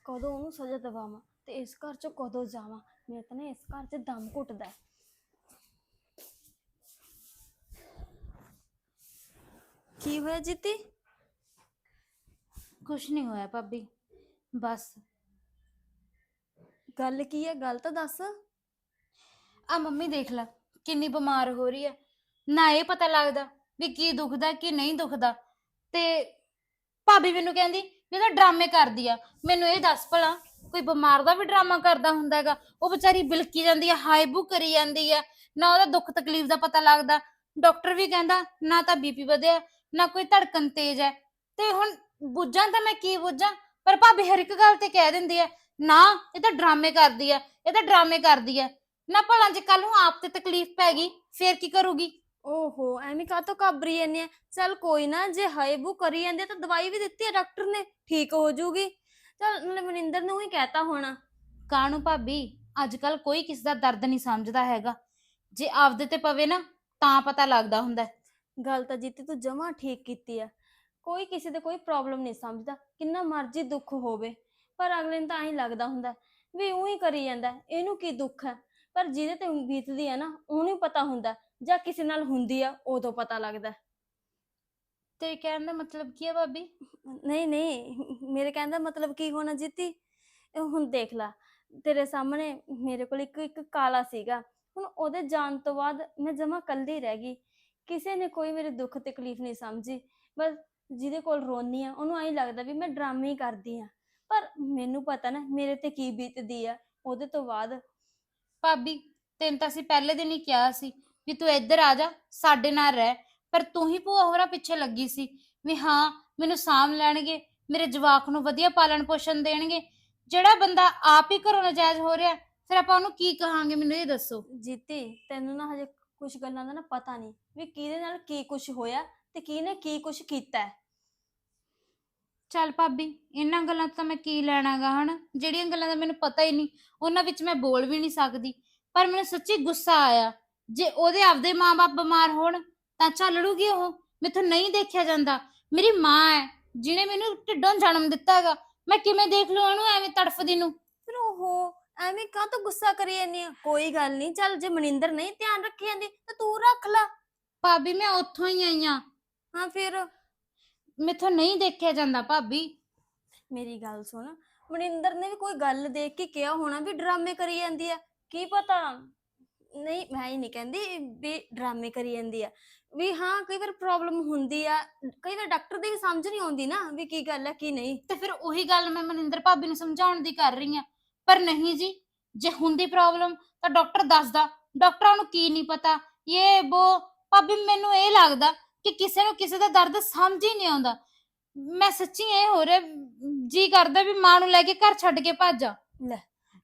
ਕਦੋਂ ਉਹਨੂੰ ਸਜ਼ਾ ਦਵਾਵਾਂ। ਤੇ ਇਸ ਘਰ ਚੋਂ ਕਦੋਂ ਜਾਵਾਂ? ਮੇਰੇ ਤਾਂ ਨਾ ਇਸ ਘਰ 'ਚ ਦਮ ਘੁੱਟਦਾ ਹੈ। ਕੀ ਹੋਇਆ ਜੀਤੀ? ਕੁਛ ਨਹੀਂ ਹੋਇਆ ਭਾਬੀ ਬਸ। ਗੱਲ ਕੀ ਹੈ? ਗੱਲ ਤਾਂ ਦੱਸ। ਆ ਮੰਮੀ ਦੇਖ ਲੈ ਕਿੰਨੀ ਬਿਮਾਰ ਹੋ ਰਹੀ ਹੈ। ਨਾ ਇਹ ਪਤਾ ਲੱਗਦਾ ਵੀ ਕੀ ਦੁਖਦਾ ਕੀ ਨਹੀਂ ਦੁਖਦਾ। ਤੇ ਭਾਬੀ ਮੈਨੂੰ ਕਹਿੰਦੀ ਵੀ ਤਾਂ ਡਰਾਮੇ ਕਰਦੀ ਆ। ਮੈਨੂੰ ਇਹ ਦੱਸ ਭਲਾ। ਕੋਈ ਬਿਮਾਰ ਦਾ ਵੀ ਡਰਾਮਾ ਕਰਦਾ ਹੁੰਦਾ ਹੈਗਾ, ਉਹ ਵਿਚਾਰੀ ਬਿਲਕੀ ਜਾਂਦੀ ਹੈ ਹਾਈ ਕਰੀ ਜਾਂਦੀ ਆ, ਨਾ ਉਹਦਾ ਦੁੱਖ ਤਕਲੀਫ ਦਾ ਪਤਾ ਲੱਗਦਾ। ਡਾਕਟਰ ਵੀ ਕਹਿੰਦਾ, ਨਾ ਤਾਂ ਬੀਪੀ ਵਧਿਆ, ਨਾ ਕੋਈ ਧੜਕਨ ਤੇਜ਼ ਹੈ ਤੇ ਹੁਣ ਬੁੱਝਾਂ ਤਾਂ ਮੈਂ ਕੀ ਬੁੱਝਾਂ? ਪਰ ਭਾਬੀ ਹਰ ਇੱਕ ਗੱਲ ਤੇ ਕਹਿ ਦਿੰਦੀ ਹੈ ਨਾ, ਇਹ ਤਾਂ ਡਰਾਮੇ ਕਰਦੀ ਹੈ ਇਹ ਤਾਂ ਡਰਾਮੇ ਕਰਦੀ ਹੈ ਨਾ ਭਲਾ ਜੇ ਕੱਲ ਨੂੰ ਆਪ ਤੇ ਤਕਲੀਫ ਪੈ ਗਈ, ਫੇਰ ਕੀ ਕਰੂਗੀ? ਓਹੋ, ਐਵੇਂ ਕਾਹਤੋਂ ਕਾਬਰੀ ਜਾਂਦੀ ਆ ਚੱਲ ਕੋਈ ਨਾ, ਜੇ ਹਾਈਬੂ ਕਰੀ ਜਾਂਦੇ ਤਾਂ ਦਵਾਈ ਵੀ ਦਿੱਤੀ ਆ ਡਾਕਟਰ ਨੇ, ਠੀਕ ਹੋ ਜਾਊਗੀ ਚੱਲ ਨਾਲੇ ਮਨਿੰਦਰ ਨੂੰ ਹੀ ਕਹਿਤਾ ਹੋਣਾ। ਕਾਹਨੂੰ ਭਾਬੀ ਅੱਜ ਕੱਲ ਕੋਈ ਕਿਸ ਦਾ ਦਰਦ ਨਹੀਂ ਸਮਝਦਾ ਹੈਗਾ। ਜੇ ਆਪਦੇ ਤੇ ਪਵੇ ਨਾ, ਤਾਂ ਪਤਾ ਲੱਗਦਾ ਹੁੰਦਾ। ਹੈ। ਗੱਲ ਤਾਂ ਜੀਤੀ, ਤੂੰ ਜਮਾ ਠੀਕ ਕੀਤੀ ਆ। ਕੋਈ ਕਿਸੇ ਦੇ ਕੋਈ ਪ੍ਰੋਬਲਮ ਨਹੀਂ ਸਮਝਦਾ। ਕਿੰਨਾ ਮਰਜ਼ੀ ਦੁੱਖ ਹੋਵੇ। ਪਰ ਅਗਲੇ ਨੂੰ ਤਾਂ ਐਂ ਲੱਗਦਾ ਹੁੰਦਾ, ਵੀ ਉਹ ਹੀ ਕਰੀ ਜਾਂਦਾ। ਇਹਨੂੰ ਕੀ ਦੁੱਖ ਹੈ ਪਰ ਜਿਹਦੇ ਤੇ ਬੀਤਦੀ ਆ ਨਾ, ਉਹਨੂੰ ਹੀ ਪਤਾ ਹੁੰਦਾ। ਜਾਂ ਕਿਸੇ ਨਾਲ ਹੁੰਦੀ ਆ, ਉਦੋਂ ਪਤਾ ਲੱਗਦਾ। ਤੇ ਕਹਿਣ ਦਾ ਮਤਲਬ ਕੀ ਹੈ ਭਾਬੀ? ਨਹੀਂ ਨਹੀਂ ਮੇਰੇ ਕਹਿਣ ਦਾ ਮਤਲਬ ਕੀ ਹੋਣਾ ਜੀਤੀ? ਇਹ ਹੁਣ ਦੇਖ ਲਾ ਤੇਰੇ ਸਾਹਮਣੇ ਮੇਰੇ ਕੋਲ ਇੱਕ ਇੱਕ ਕਾਲਾ ਸੀਗਾ। ਹੁਣ ਉਹਦੇ ਜਾਣ ਤੋਂ ਬਾਅਦ ਮੈਂ ਜਮਾ ਕੱਲੀ ਰਹਿ ਗਈ। ਕਿਸੇ ਨੇ ਕੋਈ ਮੇਰੇ ਦੁੱਖ ਤਕਲੀਫ ਨਹੀਂ ਸਮਝੀ। ਬਸ ਜਿਹਦੇ ਕੋਲ ਰੋਨੀ ਆ ਉਹਨੂੰ ਐਂ ਲੱਗਦਾ ਵੀ ਮੈਂ ਡਰਾਮੇ ਹੀ ਕਰਦੀ ਆ। ਪਰ ਮੈਨੂੰ ਪਤਾ ਨਾ ਮੇਰੇ ਤੇ ਕੀ ਬੀਤਦੀ ਆ ਉਹਦੇ ਤੋਂ ਬਾਅਦ। ਭਾਬੀ ਤੈਨੂੰ ਤਾਂ ਅਸੀਂ ਪਹਿਲੇ ਦਿਨ ਹੀ ਕਿਹਾ ਸੀ ਵੀ ਤੂੰ ਇੱਧਰ ਆ ਜਾ ਸਾਡੇ ਨਾਲ ਰਹਿ। ਪਰ ਤੂੰ ਹੀ ਭੂਆ ਹੋਰਾਂ ਪਿੱਛੇ ਲੱਗੀ ਸੀ ਵੀ ਹਾਂ ਮੈਨੂੰ ਸਾਂਭ ਲੈਣਗੇ ਮੇਰੇ ਜਵਾਕ ਨੂੰ ਵਧੀਆ ਪਾਲਣ ਪੋਸ਼ਣ ਦੇਣਗੇ। ਜਿਹੜਾ ਬੰਦਾ ਆਪ ਹੀ ਘਰੋਂ ਨਜਾਇਜ਼ ਹੋ ਰਿਹਾ ਫਿਰ ਆਪਾਂ ਉਹਨੂੰ ਕੀ ਕਹਾਂਗੇ ਮੈਨੂੰ ਇਹ ਦੱਸੋ। ਜੀਤੀ ਤੈਨੂੰ ਨਾ ਹਜੇ ਕੁਝ ਗੱਲਾਂ ਦਾ ਨਾ ਪਤਾ ਨਹੀਂ ਵੀ ਕਿਹਦੇ ਨਾਲ ਕੀ ਕੁਝ ਹੋਇਆ ਤੇ ਕਿਹਨੇ ਕੀ ਕੁਝ ਕੀਤਾ ਹੈ। ਚੱਲ ਭਾਬੀ ਇਹਨਾਂ ਗੱਲਾਂ ਤੋਂ ਤਾਂ ਮੈਂ ਕੀ ਲੈਣਾਗਾ ਹਨਾ? ਜਿਹੜੀਆਂ ਗੱਲਾਂ ਦਾ ਮੈਨੂੰ ਪਤਾ ਹੀ ਨਹੀਂ ਉਹਨਾਂ ਵਿੱਚ ਮੈਂ ਬੋਲ ਵੀ ਨਹੀਂ ਸਕਦੀ। ਪਰ ਮੈਨੂੰ ਸੱਚੀ ਗੁੱਸਾ ਆਇਆ ਜੇ ਉਹਦੇ ਆਪਦੇ ਮਾਪੇ ਬਿਮਾਰ ਹੋਣ ਤਾਂ ਚੱਲੜੂਗੀ ਉਹ ਮੈਥੋਂ ਨਹੀਂ ਦੇਖਿਆ ਜਾਂਦਾ। ਮੇਰੀ ਮਾਂ ਹੈ ਜਿਹਨੇ ਮੈਨੂੰ ਢਿੱਡੋਂ ਜਨਮ ਦਿੱਤਾ ਹੈਗਾ। ਮੈਂ ਕਿਵੇਂ ਦੇਖ ਲਵਾਂ ਉਹਨੂੰ ਐਵੇਂ ਤੜਫਦੀ ਨੂੰ? ਫਿਰ ਉਹ ਐਵੇਂ ਕਾਹ ਤੋਂ ਗੁੱਸਾ ਕਰੀ ਜਾਂਦੀ ਆ? ਕੋਈ ਗੱਲ ਨਹੀਂ ਚੱਲ ਜੇ ਮਨਿੰਦਰ ਨਹੀਂ ਧਿਆਨ ਰੱਖੀ ਜਾਂਦੀ ਤਾਂ ਤੂੰ ਰੱਖ ਲੈ। ਭਾਬੀ ਮੈਂ ਉੱਥੋਂ ਹੀ ਆਈ ਆਂ। ਹਾਂ ਫਿਰ? ਮੈਥੋਂ ਨਹੀਂ ਦੇਖਿਆ ਜਾਂਦਾ ਭਾਬੀ। ਮੇਰੀ ਗੱਲ ਸੁਣ ਮਨਿੰਦਰ ਨੇ ਵੀ ਕੋਈ ਗੱਲ ਦੇਖ ਕੇ ਕਿਹਾ ਹੋਣਾ ਵੀ ਡਰਾਮੇ ਕਰੀ ਜਾਂਦੀ ਆ। ਕੀ ਪਤਾ? ਨਹੀਂ ਮੈਂ ਹੀ ਨਹੀਂ ਕਹਿੰਦੀ ਵੀ ਡਰਾਮੇ ਕਰੀ ਜਾਂਦੀ ਆ। ਵੀ ਹਾਂ ਕਈ ਵਾਰ ਪ੍ਰੋਬਲਮ ਹੁੰਦੀ ਆ ਕਈ ਵਾਰ ਡਾਕਟਰ ਦੀ ਵੀ ਸਮਝ ਨਹੀਂ ਆਉਂਦੀ ਨਾ ਵੀ ਕੀ ਗੱਲ ਆ ਕੀ ਨਹੀਂ। ਤੇ ਫਿਰ ਉਹੀ ਗੱਲ ਮੈਂ ਮਨਿੰਦਰ ਭਾਬੀ ਨੂੰ ਸਮਝਾਉਣ ਦੀ ਕਰ ਰਹੀ ਆ। ਪਰ ਨਹੀਂ ਜੀ ਜੇ ਹੁੰਦੀ ਪ੍ਰੋਬਲਮ ਤਾਂ ਡਾਕਟਰ ਦੱਸਦਾ। ਡਾਕਟਰਾਂ ਨੂੰ ਕੀ ਨਹੀਂ ਪਤਾ। ਇਹ ਉਹ ਭਾਬੀ ਮੈਨੂੰ ਇਹ ਲੱਗਦਾ ਕਿ ਕਿਸੇ ਨੂੰ ਕਿਸੇ ਦਾ ਦਰਦ ਸਮਝ ਹੀ ਨਹੀਂ ਆਉਂਦਾ। ਮੈਂ ਸੱਚੀ ਇਹ ਹੋ ਰਿਹਾ ਜੀ ਕਰਦਾ ਵੀ ਮਾਂ ਨੂੰ ਲੈ ਕੇ ਘਰ ਛੱਡ ਕੇ ਭੱਜ ਜਾ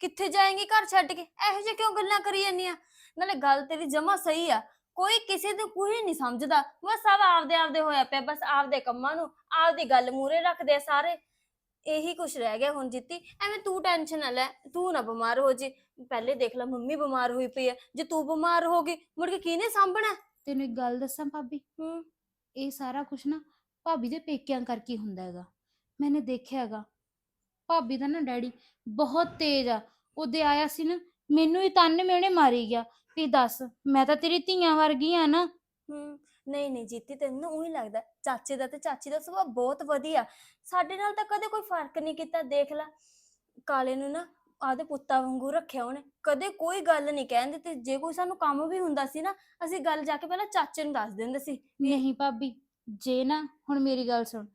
ਕਿੱਥੇ ਜਾਏਂਗੀ ਘਰ ਛੱਡ ਕੇ? ਇਹੋ ਜਿਹੇ ਕਿਉਂ ਗੱਲਾਂ ਕਰੀ ਜਾਂਦੀਆਂ ਨਾਲੇ ਗੱਲ ਤੇਰੀ ਜਮਾ ਸਹੀ ਆ। ਕੋਈ ਕਿਸੇ ਨੂੰ ਕੁਝ ਨਹੀਂ ਸਮਝਦਾ। ਬਸ ਸਭ ਆਪਦੇ ਆਪਦੇ ਹੋਇਆ ਪਿਆ ਬਸ ਆਪਦੇ ਕੰਮਾਂ ਨੂੰ ਆਪਦੀ ਗੱਲ ਮੂਰੇ ਰੱਖਦੇ ਆ ਸਾਰੇ। ਇਹੀ ਕੁਛ ਰਹਿ ਗਿਆ ਹੁਣ ਜਿੱਤੀ। ਐਵੇਂ ਤੂੰ ਟੈਨਸ਼ਨ ਨਾ ਲੈ ਤੂੰ ਨਾ ਬਿਮਾਰ ਹੋ ਜੀ। ਪਹਿਲੇ ਦੇਖ ਲੈ ਮੰਮੀ ਬਿਮਾਰ ਹੋਈ ਪਈ ਹੈ ਜੇ ਤੂੰ ਬਿਮਾਰ ਹੋ ਗਈ ਮੁੜ ਕੇ ਕਿਹਨੇ ਸਾਂਭਣਾ? ਤੈਨੂੰ ਇੱਕ ਗੱਲ ਦੱਸਾਂ ਭਾਬੀ? ਹੂੰ। ਇਹ ਸਾਰਾ ਕੁਝ ਨਾ ਭਾਬੀ ਦੇ ਪੇਕਿਆਂ ਕਰਕੇ ਹੀ ਹੁੰਦਾ ਹੈਗਾ। ਮੈਨੇ ਦੇਖਿਆ ਹੈਗਾ। ਭਾਬੀ ਦਾ ਨਾ ਡੈਡੀ ਬਹੁਤ ਤੇਜ਼ ਆ। ਉਹਦੇ ਆਇਆ ਸੀ ਨਾ ਮੈਨੂੰ ਹੀ ਤਾਨੇ ਮੇਣੇ ਮਾਰੀ ਗਿਆ। ਵੀ ਦੱਸ ਮੈਂ ਤਾਂ ਤੇਰੀ ਧੀਆਂ ਵਰਗੀ ਆ ਨਾ। ਹੂੰ ਨਹੀਂ ਨਹੀਂ ਜੀਤੀ ਤੈਨੂੰ ਨਾ ਉਹੀ ਲੱਗਦਾ। ਚਾਚੇ ਦਾ ਤੇ ਚਾਚੀ ਦਾ ਸੁਭਾਅ ਬਹੁਤ ਵਧੀਆ। ਸਾਡੇ ਨਾਲ ਤਾਂ ਕਦੇ ਕੋਈ ਫ਼ਰਕ ਨਹੀਂ ਕੀਤਾ ਦੇਖ ਲੈ। ਕਾਲੇ ਨੂੰ ਨਾ ਆਦੇ ਪੁੱਤਾਂ ਵਾਂਗੂ ਰੱਖਿਆ ਉਹਨੇ। ਕਦੇ ਕੋਈ ਗੱਲ ਨਹੀਂ ਕਹਿਣ ਦਿੱਤੀ। ਜੇ ਕੋਈ ਸਾਨੂੰ ਕੰਮ ਵੀ ਹੁੰਦਾ ਸੀ ਨਾ ਅਸੀਂ ਗੱਲ ਜਾ ਕੇ ਪਹਿਲਾਂ ਚਾਚੇ ਨੂੰ ਦੱਸ ਦਿੰਦੇ ਸੀ। ਨਹੀਂ ਭਾਬੀ ਜੇ ਨਾ ਹੁਣ ਮੇਰੀ ਗੱਲ ਸੁਣ।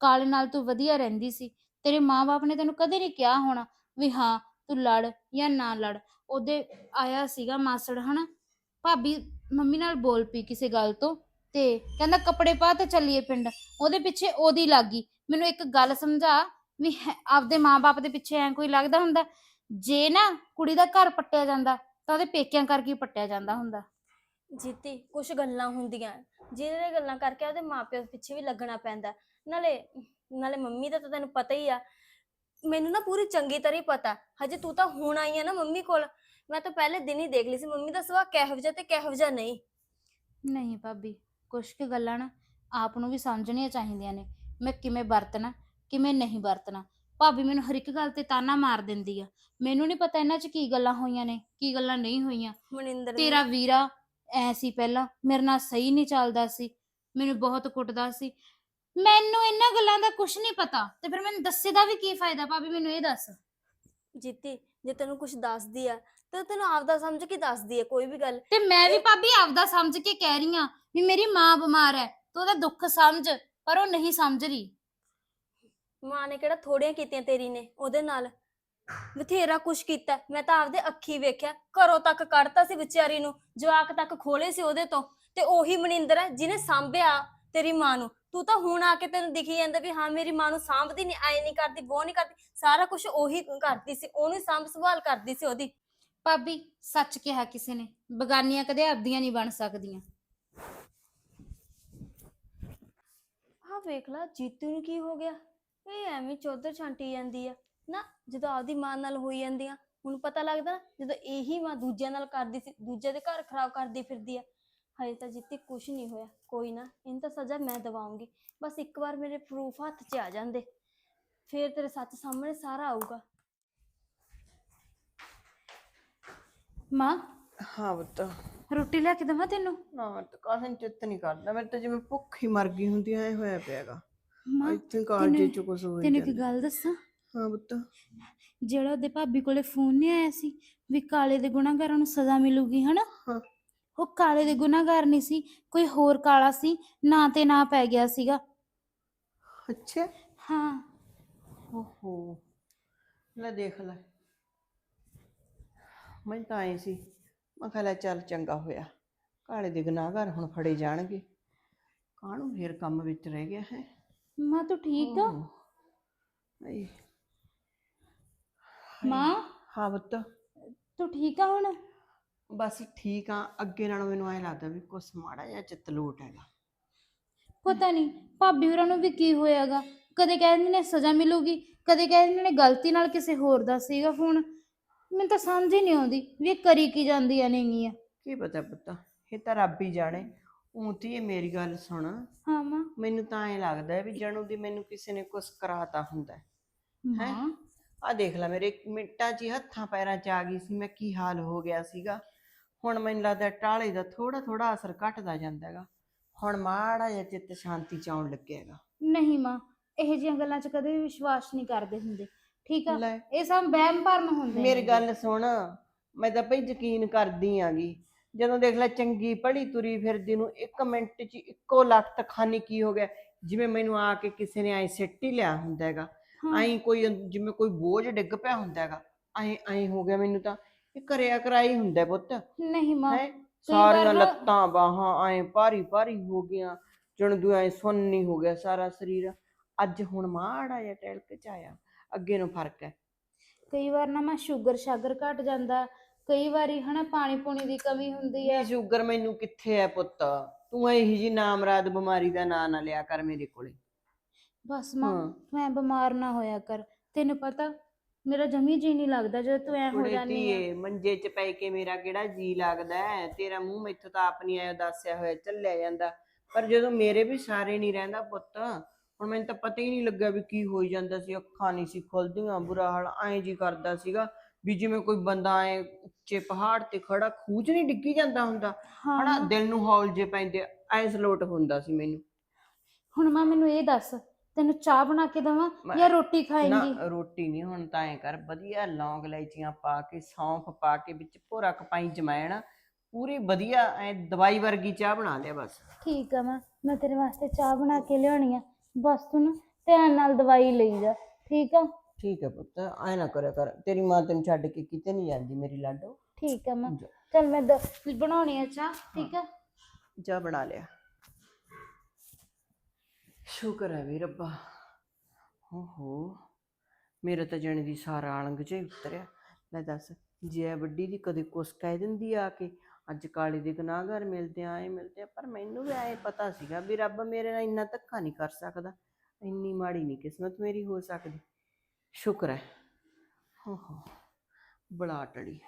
ਕਾਲੇ ਨਾਲ ਤੂੰ ਵਧੀਆ ਰਹਿੰਦੀ ਸੀ। ਤੇਰੇ ਮਾਂ-ਬਾਪ ਨੇ ਤੈਨੂੰ ਕਦੇ ਨਹੀਂ ਕਿਹਾ ਹੋਣਾ ਵੀ ਹਾਂ ਤੂੰ ਲੜ ਜਾਂ ਨਾ ਲੜ। ਉਹਦੇ ਆਇਆ ਸੀਗਾ ਮਾਸੜ, ਹਨਾ? ਭਾਬੀ ਮੰਮੀ ਨਾਲ ਬੋਲ ਪਈ ਕਿਸੇ ਗੱਲ ਤੋਂ ਤੇ ਕਹਿੰਦਾ ਕੱਪੜੇ ਪਾ ਤੇ ਚੱਲੀਏ ਪਿੰਡ। ਉਹਦੇ ਪਿੱਛੇ ਉਹਦੀ ਲੱਗੀ ਮੈਨੂੰ ਇੱਕ ਗੱਲ ਸਮਝਾ ਵੀ ਹੈ- ਆਪਦੇ ਮਾਂ-ਬਾਪ ਦੇ ਪਿੱਛੇ ਐ ਕੋਈ ਲੱਗਦਾ ਹੁੰਦਾ? ਜੇ ਨਾ ਕੁੜੀ ਦਾ ਘਰ ਪੱਟਿਆ ਜਾਂਦਾ, ਤਾਂ ਉਹਦੇ ਪੇਕਿਆਂ ਕਰਕੇ ਹੀ ਪੱਟਿਆ ਜਾਂਦਾ ਹੁੰਦਾ। ਜੀਤੀ ਕੁਝ ਗੱਲਾਂ ਹੁੰਦੀਆਂ। ਜਿਹਦੇ ਗੱਲਾਂ ਕਰਕੇ ਉਹਦੇ ਮਾਪਿਆਂ ਪਿੱਛੇ ਵੀ ਲੱਗਣਾ ਪੈਂਦਾ। ਨਾਲੇ ਨਾਲੇ ਮੰਮੀ ਦਾ ਤਾਂ ਤੈਨੂੰ ਪਤਾ ਹੀ ਆ ਮੈਨੂੰ ਨਾ ਪੂਰੀ ਚੰਗੀ ਤਰ੍ਹਾਂ ਹੀ ਪਤਾ। ਹਜੇ ਤੂੰ ਤਾਂ ਹੁਣ ਆਈ ਆ ਨਾ ਮੰਮੀ ਕੋਲ। ਮੈਂ ਤਾਂ ਪਹਿਲੇ ਦਿਨ ਹੀ ਦੇਖ ਲਈ ਸੀ ਮੰਮੀ ਦਾ ਸੁਭਾਅ ਕਿਹੋ ਜਿਹਾ ਤੇ ਕਿਹੋ ਜਿਹਾ ਨਹੀਂ। ਨਹੀਂ ਭਾਬੀ ਕੁਛ ਕੁ ਗੱਲਾਂ ਨਾ ਆਪ ਨੂੰ ਵੀ ਸਮਝਣੀਆਂ ਚਾਹੀਦੀਆਂ ਨੇ। ਮੈਂ ਕਿਵੇਂ ਵਰਤਣਾ ਕਿਵੇਂ ਨਹੀਂ ਵਰਤਣਾ। ਭਾਬੀ ਮੈਨੂੰ ਹਰ ਇੱਕ ਗੱਲ ਤੇ ਤਾਨਾ ਮਾਰ ਦਿੰਦੀ ਆ। ਮੈਨੂੰ ਨਹੀਂ ਪਤਾ ਇਹਨਾਂ 'ਚ ਕੀ ਗੱਲਾਂ ਹੋਈਆਂ ਨੇ ਕੀ ਗੱਲਾਂ ਨਹੀਂ ਹੋਈਆਂ। ਮਨਿੰਦਰ ਨੇ- ਤੇਰਾ ਵੀਰਾ ਐ ਸੀ ਪਹਿਲਾਂ ਮੇਰੇ ਨਾਲ ਸਹੀ ਨਹੀਂ ਚੱਲਦਾ ਸੀ। ਮੈਨੂੰ ਬਹੁਤ ਕੁੱਟਦਾ ਸੀ। ਮੈਨੂੰ ਇਹਨਾਂ ਗੱਲਾਂ ਦਾ ਕੁਝ ਨਹੀਂ ਪਤਾ। ਤੇ ਫਿਰ ਮੈਨੂੰ ਦੱਸੇ ਦਾ ਵੀ ਕੀ ਫਾਇਦਾ? ਭਾਬੀ ਮੈਨੂੰ ਇਹ ਦੱਸ। ਜੀਤੀ ਜੇ ਤੈਨੂੰ ਕੁਝ ਦੱਸਦੀ ਆ ਤੇ ਤੈਨੂੰ ਆਪਦਾ ਸਮਝ ਕੇ ਦੱਸਦੀ ਆ ਕੋਈ ਵੀ ਗੱਲ। ਤੇ ਮੈਂ ਵੀ ਭਾਬੀ ਆਪਦਾ ਸਮਝ ਕੇ ਕਹਿ ਰਹੀ ਆ ਵੀ ਮੇਰੀ ਮਾਂ ਬਿਮਾਰ ਹੈ ਤੂੰ ਉਹਦਾ ਦੁੱਖ ਸਮਝ ਪਰ ਉਹ ਨਹੀਂ ਸਮਝ ਰਹੀ। ਮਾਂ ਨੇ ਕਿਹੜਾ ਥੋੜੀਆਂ ਕੀਤੀਆਂ ਤੇਰੀ ਨੇ ਉਹਦੇ ਨਾਲ। ਬਥੇਰਾ ਕੁਛ ਕੀਤਾ ਮੈਂ ਤਾਂ ਆਪਦੇ ਅੱਖੀ ਵੇਖਿਆ ਘਰੋਂ ਤੱਕ ਕੱਢਤਾ ਸੀ ਵਿਚਾਰੀ ਨੂੰ ਜਵਾਕ ਤੱਕ ਖੋਲੇ ਸੀ ਉਹਦੇ ਤੋਂ ਤੇ ਉਹੀ ਮਨਿੰਦਰ ਹੈ ਜਿਹਨੇ ਸਾਂਭਿਆ ਤੇਰੀ ਮਾਂ ਨੂੰ। ਤੂੰ ਤਾਂ ਹੁਣ ਆ ਕੇ ਤੈਨੂੰ ਦਿਖੀ ਜਾਂਦਾ ਵੀ ਹਾਂ ਮੇਰੀ ਮਾਂ ਨੂੰ ਸਾਂਭਦੀ ਨਹੀਂ ਆਏ ਨਹੀਂ ਕਰਦੀ ਉਹ ਨਹੀਂ ਕਰਦੀ ਸਾਰਾ ਕੁਝ ਉਹੀ ਕਰਦੀ ਸੀ ਉਹਨੂੰ ਹੀ ਸਾਂਭ ਸੰਭਾਲ ਕਰਦੀ ਸੀ ਉਹਦੀ। ਭਾਬੀ ਸੱਚ ਕਿਹਾ ਕਿਸੇ ਨੇ ਬਗਾਨੀਆਂ ਕਦੇ ਆਪਦੀਆਂ ਨਹੀਂ ਬਣ ਸਕਦੀਆਂ। ਆਹ ਵੇਖ ਲਾ ਜੀਤੂ ਨੂੰ ਕੀ ਹੋ ਗਿਆ? ਇਹ ਐਵੇਂ ਚੌਧਰ ਛਾਂਟੀ ਜਾਂਦੀ ਆ। ਨਾ ਜਦੋਂ ਆਪਦੀ ਮਾਂ ਨਾਲ ਹੋਈ ਜਾਂਦੀ ਆ ਹੁਣ ਪਤਾ ਲੱਗਦਾ ਜਦੋਂ ਇਹੀ ਮਾਂ ਦੂਜਿਆਂ ਨਾਲ ਕਰਦੀ ਸੀ ਦੂਜੇ ਦੇ ਘਰ ਖਰਾਬ ਕਰਦੀ ਫਿਰਦੀ ਆ ਹਜੇ ਤਾਂ ਜਿੱਤੀ ਕੁਝ ਨਹੀਂ ਹੋਇਆ ਕੋਈ ਨਾ ਇਹਨੂੰ ਤਾਂ ਸਜ਼ਾ ਮੈਂ ਦਵਾਉਂਗੀ। ਬਸ ਇੱਕ ਵਾਰ ਮੇਰੇ ਪ੍ਰੂਫ ਹੱਥ 'ਚ ਆ ਜਾਂਦੇ। ਫੇਰ ਤੇਰੇ ਸੱਚ ਸਾਹਮਣੇ ਸਾਰਾ ਆਊਗਾ। ਮਾਂ? ਹਾਂ ਪੁੱਤ। ਰੋਟੀ ਲਿਆ ਕੇ ਦੇਵਾਂ ਤੈਨੂੰ? ਨਾ ਤਾਂ ਕਾਹਨ ਚਿੱਤ ਨਹੀਂ ਕਰਦਾ। ਮੈਂ ਤਾਂ ਜਿਵੇਂ ਭੁੱਖ ਹੀ ਮਰ ਗਈ ਹੁੰਦੀ ਐ ਹੋਇਆ ਪਿਆਗਾ ਮਾਂ ਇੱਥੇ ਕਾਲਜੇ ਚ ਕੁਝ ਹੋਈ ਤੈਨੂੰ ਜਾਂਦਾ। ਗੱਲ ਦੱਸਾਂ? ਹਾਂ ਪੁੱਤ। ਜਿਹੜਾ ਉਹਦੇ ਭਾਬੀ ਕੋਲੇ ਫੋਨ ਨਹੀਂ ਆਇਆ ਸੀ ਵੀ ਕਾਲੇ ਦੇ ਗੁਨਾਹਗਾਰਾਂ ਨੂੰ ਸਜ਼ਾ ਮਿਲੂਗੀ ਹਨਾ? ਹਾਂ। ਉਹ ਕਾਲੇ ਦੇ ਗੁਨਾਹਗਾਰ ਨਹੀਂ ਸੀ ਕੋਈ ਹੋਰ ਕਾਲਾ ਸੀ ਨਾਂ ਤੇ ਨਾਂ ਪੈ ਗਿਆ ਸੀਗਾ। ਅੱਛਾ। ਹਾਂ। ਓਹੋ ਲੈ ਦੇਖ ਲੈ। ਮੈਂ ਤਾਂ ਆਈ ਸੀ ਮੈਂ ਕਿਹਾ ਲੈ ਚੱਲ ਚੰਗਾ ਹੋਇਆ। ਕਾਲੇ ਦੇ ਗੁਨਾਹਗਾਰ ਹੁਣ ਫੜੇ ਜਾਣਗੇ। ਕਾਹਨੂੰ ਫੇਰ ਕੰਮ ਵਿੱਚ ਰਹਿ ਗਿਆ ਹੈ? ਮਾਂ ਤੂੰ ਠੀਕ ਆ? ਮਾਂ? ਹਾਂ ਪੁੱਤ। ਤੂੰ ਠੀਕ ਆ ਹੁਣ? ਬਸ ਠੀਕ ਆ ਅੱਗੇ ਨਾਲੋਂ ਮੈਨੂੰ ਐ ਲੱਗਦਾ ਵੀ ਕੁਛ ਮਾੜਾ ਜਿਹਾ ਚਿੱਤ ਲੋਟ ਹੈਗਾ। ਪਤਾ ਨਹੀਂ ਭਾਬੀ ਹੋਰਾਂ ਨੂੰ ਵੀ ਕੀ ਹੋਇਆਗਾ? ਕਦੇ ਕਹਿੰਦੇ ਨੇ ਸਜ਼ਾ ਮਿਲੂਗੀ ਕਦੇ ਕਹਿੰਦੇ ਨੇ ਗਲਤੀ ਨਾਲ ਕਿਸੇ ਹੋਰ ਦਾ ਸੀਗਾ ਫੋਨ। ਮੈਨੂੰ ਤਾਂ ਸਮਝ ਹੀ ਨਹੀਂ ਆਉਂਦੀ ਵੀ ਇਹ ਕਰੀ ਕੀ ਜਾਂਦੀਆਂ ਨੇਗੀਆਂ। ਕੀ ਪਤਾ ਪੁੱਤ ਇਹ ਤਾਂ ਰੱਬ ਹੀ ਜਾਣੇ। ਊਂ ਤੇ ਇਹ ਮੇਰੀ ਗੱਲ ਸੁਣ। ਹਾਂ ਮਾਂ। ਮੈਨੂੰ ਤਾਂ ਐ ਲੱਗਦਾ ਵੀ ਜਣੂ ਦੀ ਮੈਨੂੰ ਕਿਸੇ ਨੇ ਕੁਛ ਕਰਾਤਾ ਹੁੰਦਾ। ਹੈ? ਮਾਂ। ਆ ਦੇਖ ਲੈ ਮੇਰੇ ਮਿੰਟਾਂ 'ਚ ਹੀ ਹੱਥਾਂ ਪੈਰਾਂ 'ਚ ਆ ਗਈ ਸੀ ਮੈਂ ਕੀ ਹਾਲ ਹੋ ਗਿਆ ਸੀਗਾ। ਹੁਣ ਮੈਨੂੰ ਲੱਗਦਾ ਟਾਲੇ ਦਾ ਥੋੜਾ ਥੋੜਾ ਅਸਰ ਘਟਦਾ ਜਾਂਦਾ ਹੈਗਾ। ਹੁਣ ਮਾੜਾ ਜਿਹਾ ਚਿੱਤ ਸ਼ਾਂਤੀ 'ਚ ਆਉਣ ਲੱਗਿਆ ਹੈਗਾ। ਨਹੀਂ ਮਾਂ ਇਹ ਜਿਹੀਆਂ ਗੱਲਾਂ 'ਚ ਕਦੇ ਵੀ ਵਿਸ਼ਵਾਸ ਨਹੀਂ ਕਰਦੇ ਹੁੰਦੇ। ਠੀਕ ਆ? ਲੈ। ਇਹ ਸਭ ਵਹਿਮ ਭਰਮ ਹੁੰਦੇ ਮੇਰੀ ਨੇ। ਗੱਲ ਸੁਣ ਮੈਂ ਤਾਂ ਭਈ ਯਕੀਨ ਕਰਦੀ ਆਂਗੀ ਜਦੋਂ ਦੇਖ ਲੈ ਚੰਗੀ ਪੜੀ ਤੁਰੀ ਫਿਰਦੀ ਨੂੰ ਇੱਕ ਮਿੰਟ 'ਚ ਇੱਕੋ ਲੱਖ ਖਾਨੀ ਕੀ ਹੋ ਗਿਆ? ਜਿਵੇਂ ਮੈਨੂੰ ਆ ਕੇ ਕਿਸੇ ਨੇ ਐ ਸਿੱਟ ਹੀ ਲਿਆ ਹੁੰਦਾ ਹੈਗਾ। ਹਾਂ। ਐਂ ਕੋਈ ਜਿਵੇਂ ਕੋਈ ਬੋਝ ਡਿੱਗ ਪਿਆ ਹੁੰਦਾ ਹੈਗਾ। ਐਂ ਐਂ ਹੋ ਗਿਆ ਮੈਨੂੰ ਤਾਂ। ਇਹ ਕਰਿਆ ਕਰਾਈ ਹੁੰਦਾ ਪੁੱਤ। ਨਹੀਂ ਮਾਂ ਹੈ? ਸਾਰੀਆਂ ਲੱਤਾਂ ਬਾਹਾਂ ਐਂ ਭਾਰੀ ਭਾਰੀ ਹੋ ਗਈਆਂ ਜਣ ਦੂ ਐਂ ਸੁੰਨੀ ਹੋ ਗਿਆ ਸਾਰਾ ਸਰੀਰ। ਅੱਜ ਹੁਣ ਮਾੜਾ ਜਿਹਾ ਟੈਲਕ ਚ ਆਇਆ ਅੱਗੇ ਨੂੰ ਫ਼ਰਕ ਹੈ ਕਈ ਵਾਰ ਨਾ ਮੈਂ ਸ਼ੂਗਰ ਸ਼ਾਗਰ ਘਟ ਜਾਂਦਾ ਕਈ ਵਾਰੀ ਹਨਾ ਪਾਣੀ ਪੂਣੀ ਦੀ ਕਮੀ ਹੁੰਦੀ ਆ ਇਹ ਸ਼ੂਗਰ ਮੈਨੂੰ ਕਿੱਥੇ ਹੈ ਪੁੱਤ? ਤੂੰ ਇਹੀ ਜੀ ਨਾਮਰਾਦ ਬਿਮਾਰੀ ਦਾ ਨਾਂ ਨਾ ਲਿਆ ਕਰ ਮੇਰੇ ਕੋਲੇ। ਬਸ ਮਾਂ ਹਾਂ। ਮੈਂ ਬਿਮਾਰ ਨਾ ਹੋਇਆ ਕਰ। ਤੈਨੂੰ ਪਤਾ ਮੇਰਾ ਜਮੀ ਜੀ ਨਹੀਂ ਲੱਗਦਾ ਜਦੋਂ ਤੂੰ ਐ ਹੋ ਕੁੜੇ ਜਾਂਦੀ ਆ। ਧੀਏ ਮੰਜੇ 'ਚ ਪੈ ਕੇ ਮੇਰਾ ਕਿਹੜਾ ਜੀ ਲੱਗਦਾ ਹੈ? ਤੇਰਾ ਮੂੰਹ ਮੈਥੋਂ ਤਾਂ ਆਪ ਨਹੀਂ ਆਇਆ ਦੱਸਿਆ ਹੋਇਆ ਚੱਲਿਆ ਜਾਂਦਾ। ਪਰ ਜਦੋਂ ਮੇਰੇ ਵੀ ਸਾਰੇ ਨਹੀਂ ਰਹਿੰਦਾ ਪੁੱਤ ਹੁਣ ਮੈਨੂੰ ਤਾਂ ਪਤਾ ਹੀ ਨਹੀਂ ਲੱਗਿਆ ਵੀ ਕੀ ਹੋਈ ਜਾਂਦਾ ਸੀ ਅੱਖਾਂ ਨਹੀਂ ਸੀ ਖੁੱਲਦੀਆਂ ਬੁਰਾ ਹਾਲ ਐਂ ਜੀ ਕਰਦਾ ਸੀਗਾ ਵੀ ਜਿਵੇਂ ਕੋਈ ਬੰਦਾ ਐ ਉੱਚੇ ਪਹਾੜ ਤੇ ਖੜਾ ਖੂਜ ਨਹੀਂ ਡਿੱਗੀ ਜਾਂਦਾ ਹੁੰਦਾ। ਹਨਾ। ਦਿਲ ਨੂੰ ਹੌਲ ਜੇ ਪੈਂਦੇ ਐਸ ਲੋਟ ਹੁੰਦਾ ਸੀ ਮੈਨੂੰ। ਹੁਣ ਮਾਂ ਮੈਨੂੰ ਇਹ ਦੱਸ ਤੈਨੂੰ ਚਾਹ ਬਣਾ ਕੇ ਦੇਵਾਂ ਜਾਂ ਰੋਟੀ ਨਾ ਖਾਏਂਗੀ ਰੋਟੀ ਨਹੀਂ ਹੁਣ ਤਾਂ ਐ ਕਰ ਵਧੀਆ ਲੌਂਗ ਇਲਾਇਚੀਆਂ ਪਾ ਕੇ ਸੌਂਫ ਪਾ ਕੇ ਵਿੱਚ ਭੋਰਾ ਕਪਾਈ ਜਮੈਣ ਪੂਰੀ ਵਧੀਆ ਐ ਦਵਾਈ ਵਰਗੀ ਚਾਹ ਬਣਾ ਲਿਆ ਬਸ। ਠੀਕ ਆ ਮਾਂ ਮੈਂ ਤੇਰੇ ਵਾਸਤੇ ਚਾਹ ਬਣਾ ਕੇ ਲਿਆਉਣੀ ਆ। ਬਸ ਤੂੰ ਨਾ ਧਿਆਨ ਨਾਲ ਦਵਾਈ ਲਈ ਜਾ ਠੀਕ ਆ? ਠੀਕ ਹੈ ਪੁੱਤ ਐ ਨਾ ਕਰਿਆ ਕਰ ਤੇਰੀ ਮਾਂ ਤੈਨੂੰ ਛੱਡ ਕੇ ਕਿਤੇ ਨਹੀਂ ਜਾਂਦੀ ਮੇਰੀ ਲਾਡੋ। ਠੀਕ ਆ ਮਾਂ। ਚਲ ਮੈਂ ਦ- ਬਣਾਉਣੀ ਆ ਚਾਹ ਠੀਕ ਆ? ਜਾ ਬਣਾ ਲਿਆ। ਸ਼ੁਕਰ ਹੈ ਵੀ ਰੱਬਾ। ਓਹੋ, ਮੇਰਾ ਤਾਂ ਜਣੇ ਦੀ ਸਾਰਾ ਆਲੰਗ ਚ ਹੀ ਉਤਰਿਆ। ਲੈ ਦੱਸ, ਜੈ ਵੱਡੀ ਦੀ ਕਦੇ ਕੁਛ ਕਹਿ ਦਿੰਦੀ ਆ ਕੇ, ਅੱਜ ਕਾਲੇ ਦੇ ਗੁਨਾਹਗਰ ਮਿਲਦੇ ਆਏ ਮਿਲਦੇ ਆ, ਪਰ ਮੈਨੂੰ ਵੀ ਐ ਪਤਾ ਸੀਗਾ ਵੀ ਰੱਬ ਮੇਰੇ ਨਾਲ ਇੰਨਾ ਧੱਕਾ ਨਹੀਂ ਕਰ ਸਕਦਾ। ਇੰਨੀ ਮਾੜੀ ਨਹੀਂ ਕਿਸਮਤ ਮੇਰੀ ਹੋ ਸਕਦੀ। ਸ਼ੁਕਰ ਹੈ। ਓਹੋ, ਬੜਾ ਟੜੀ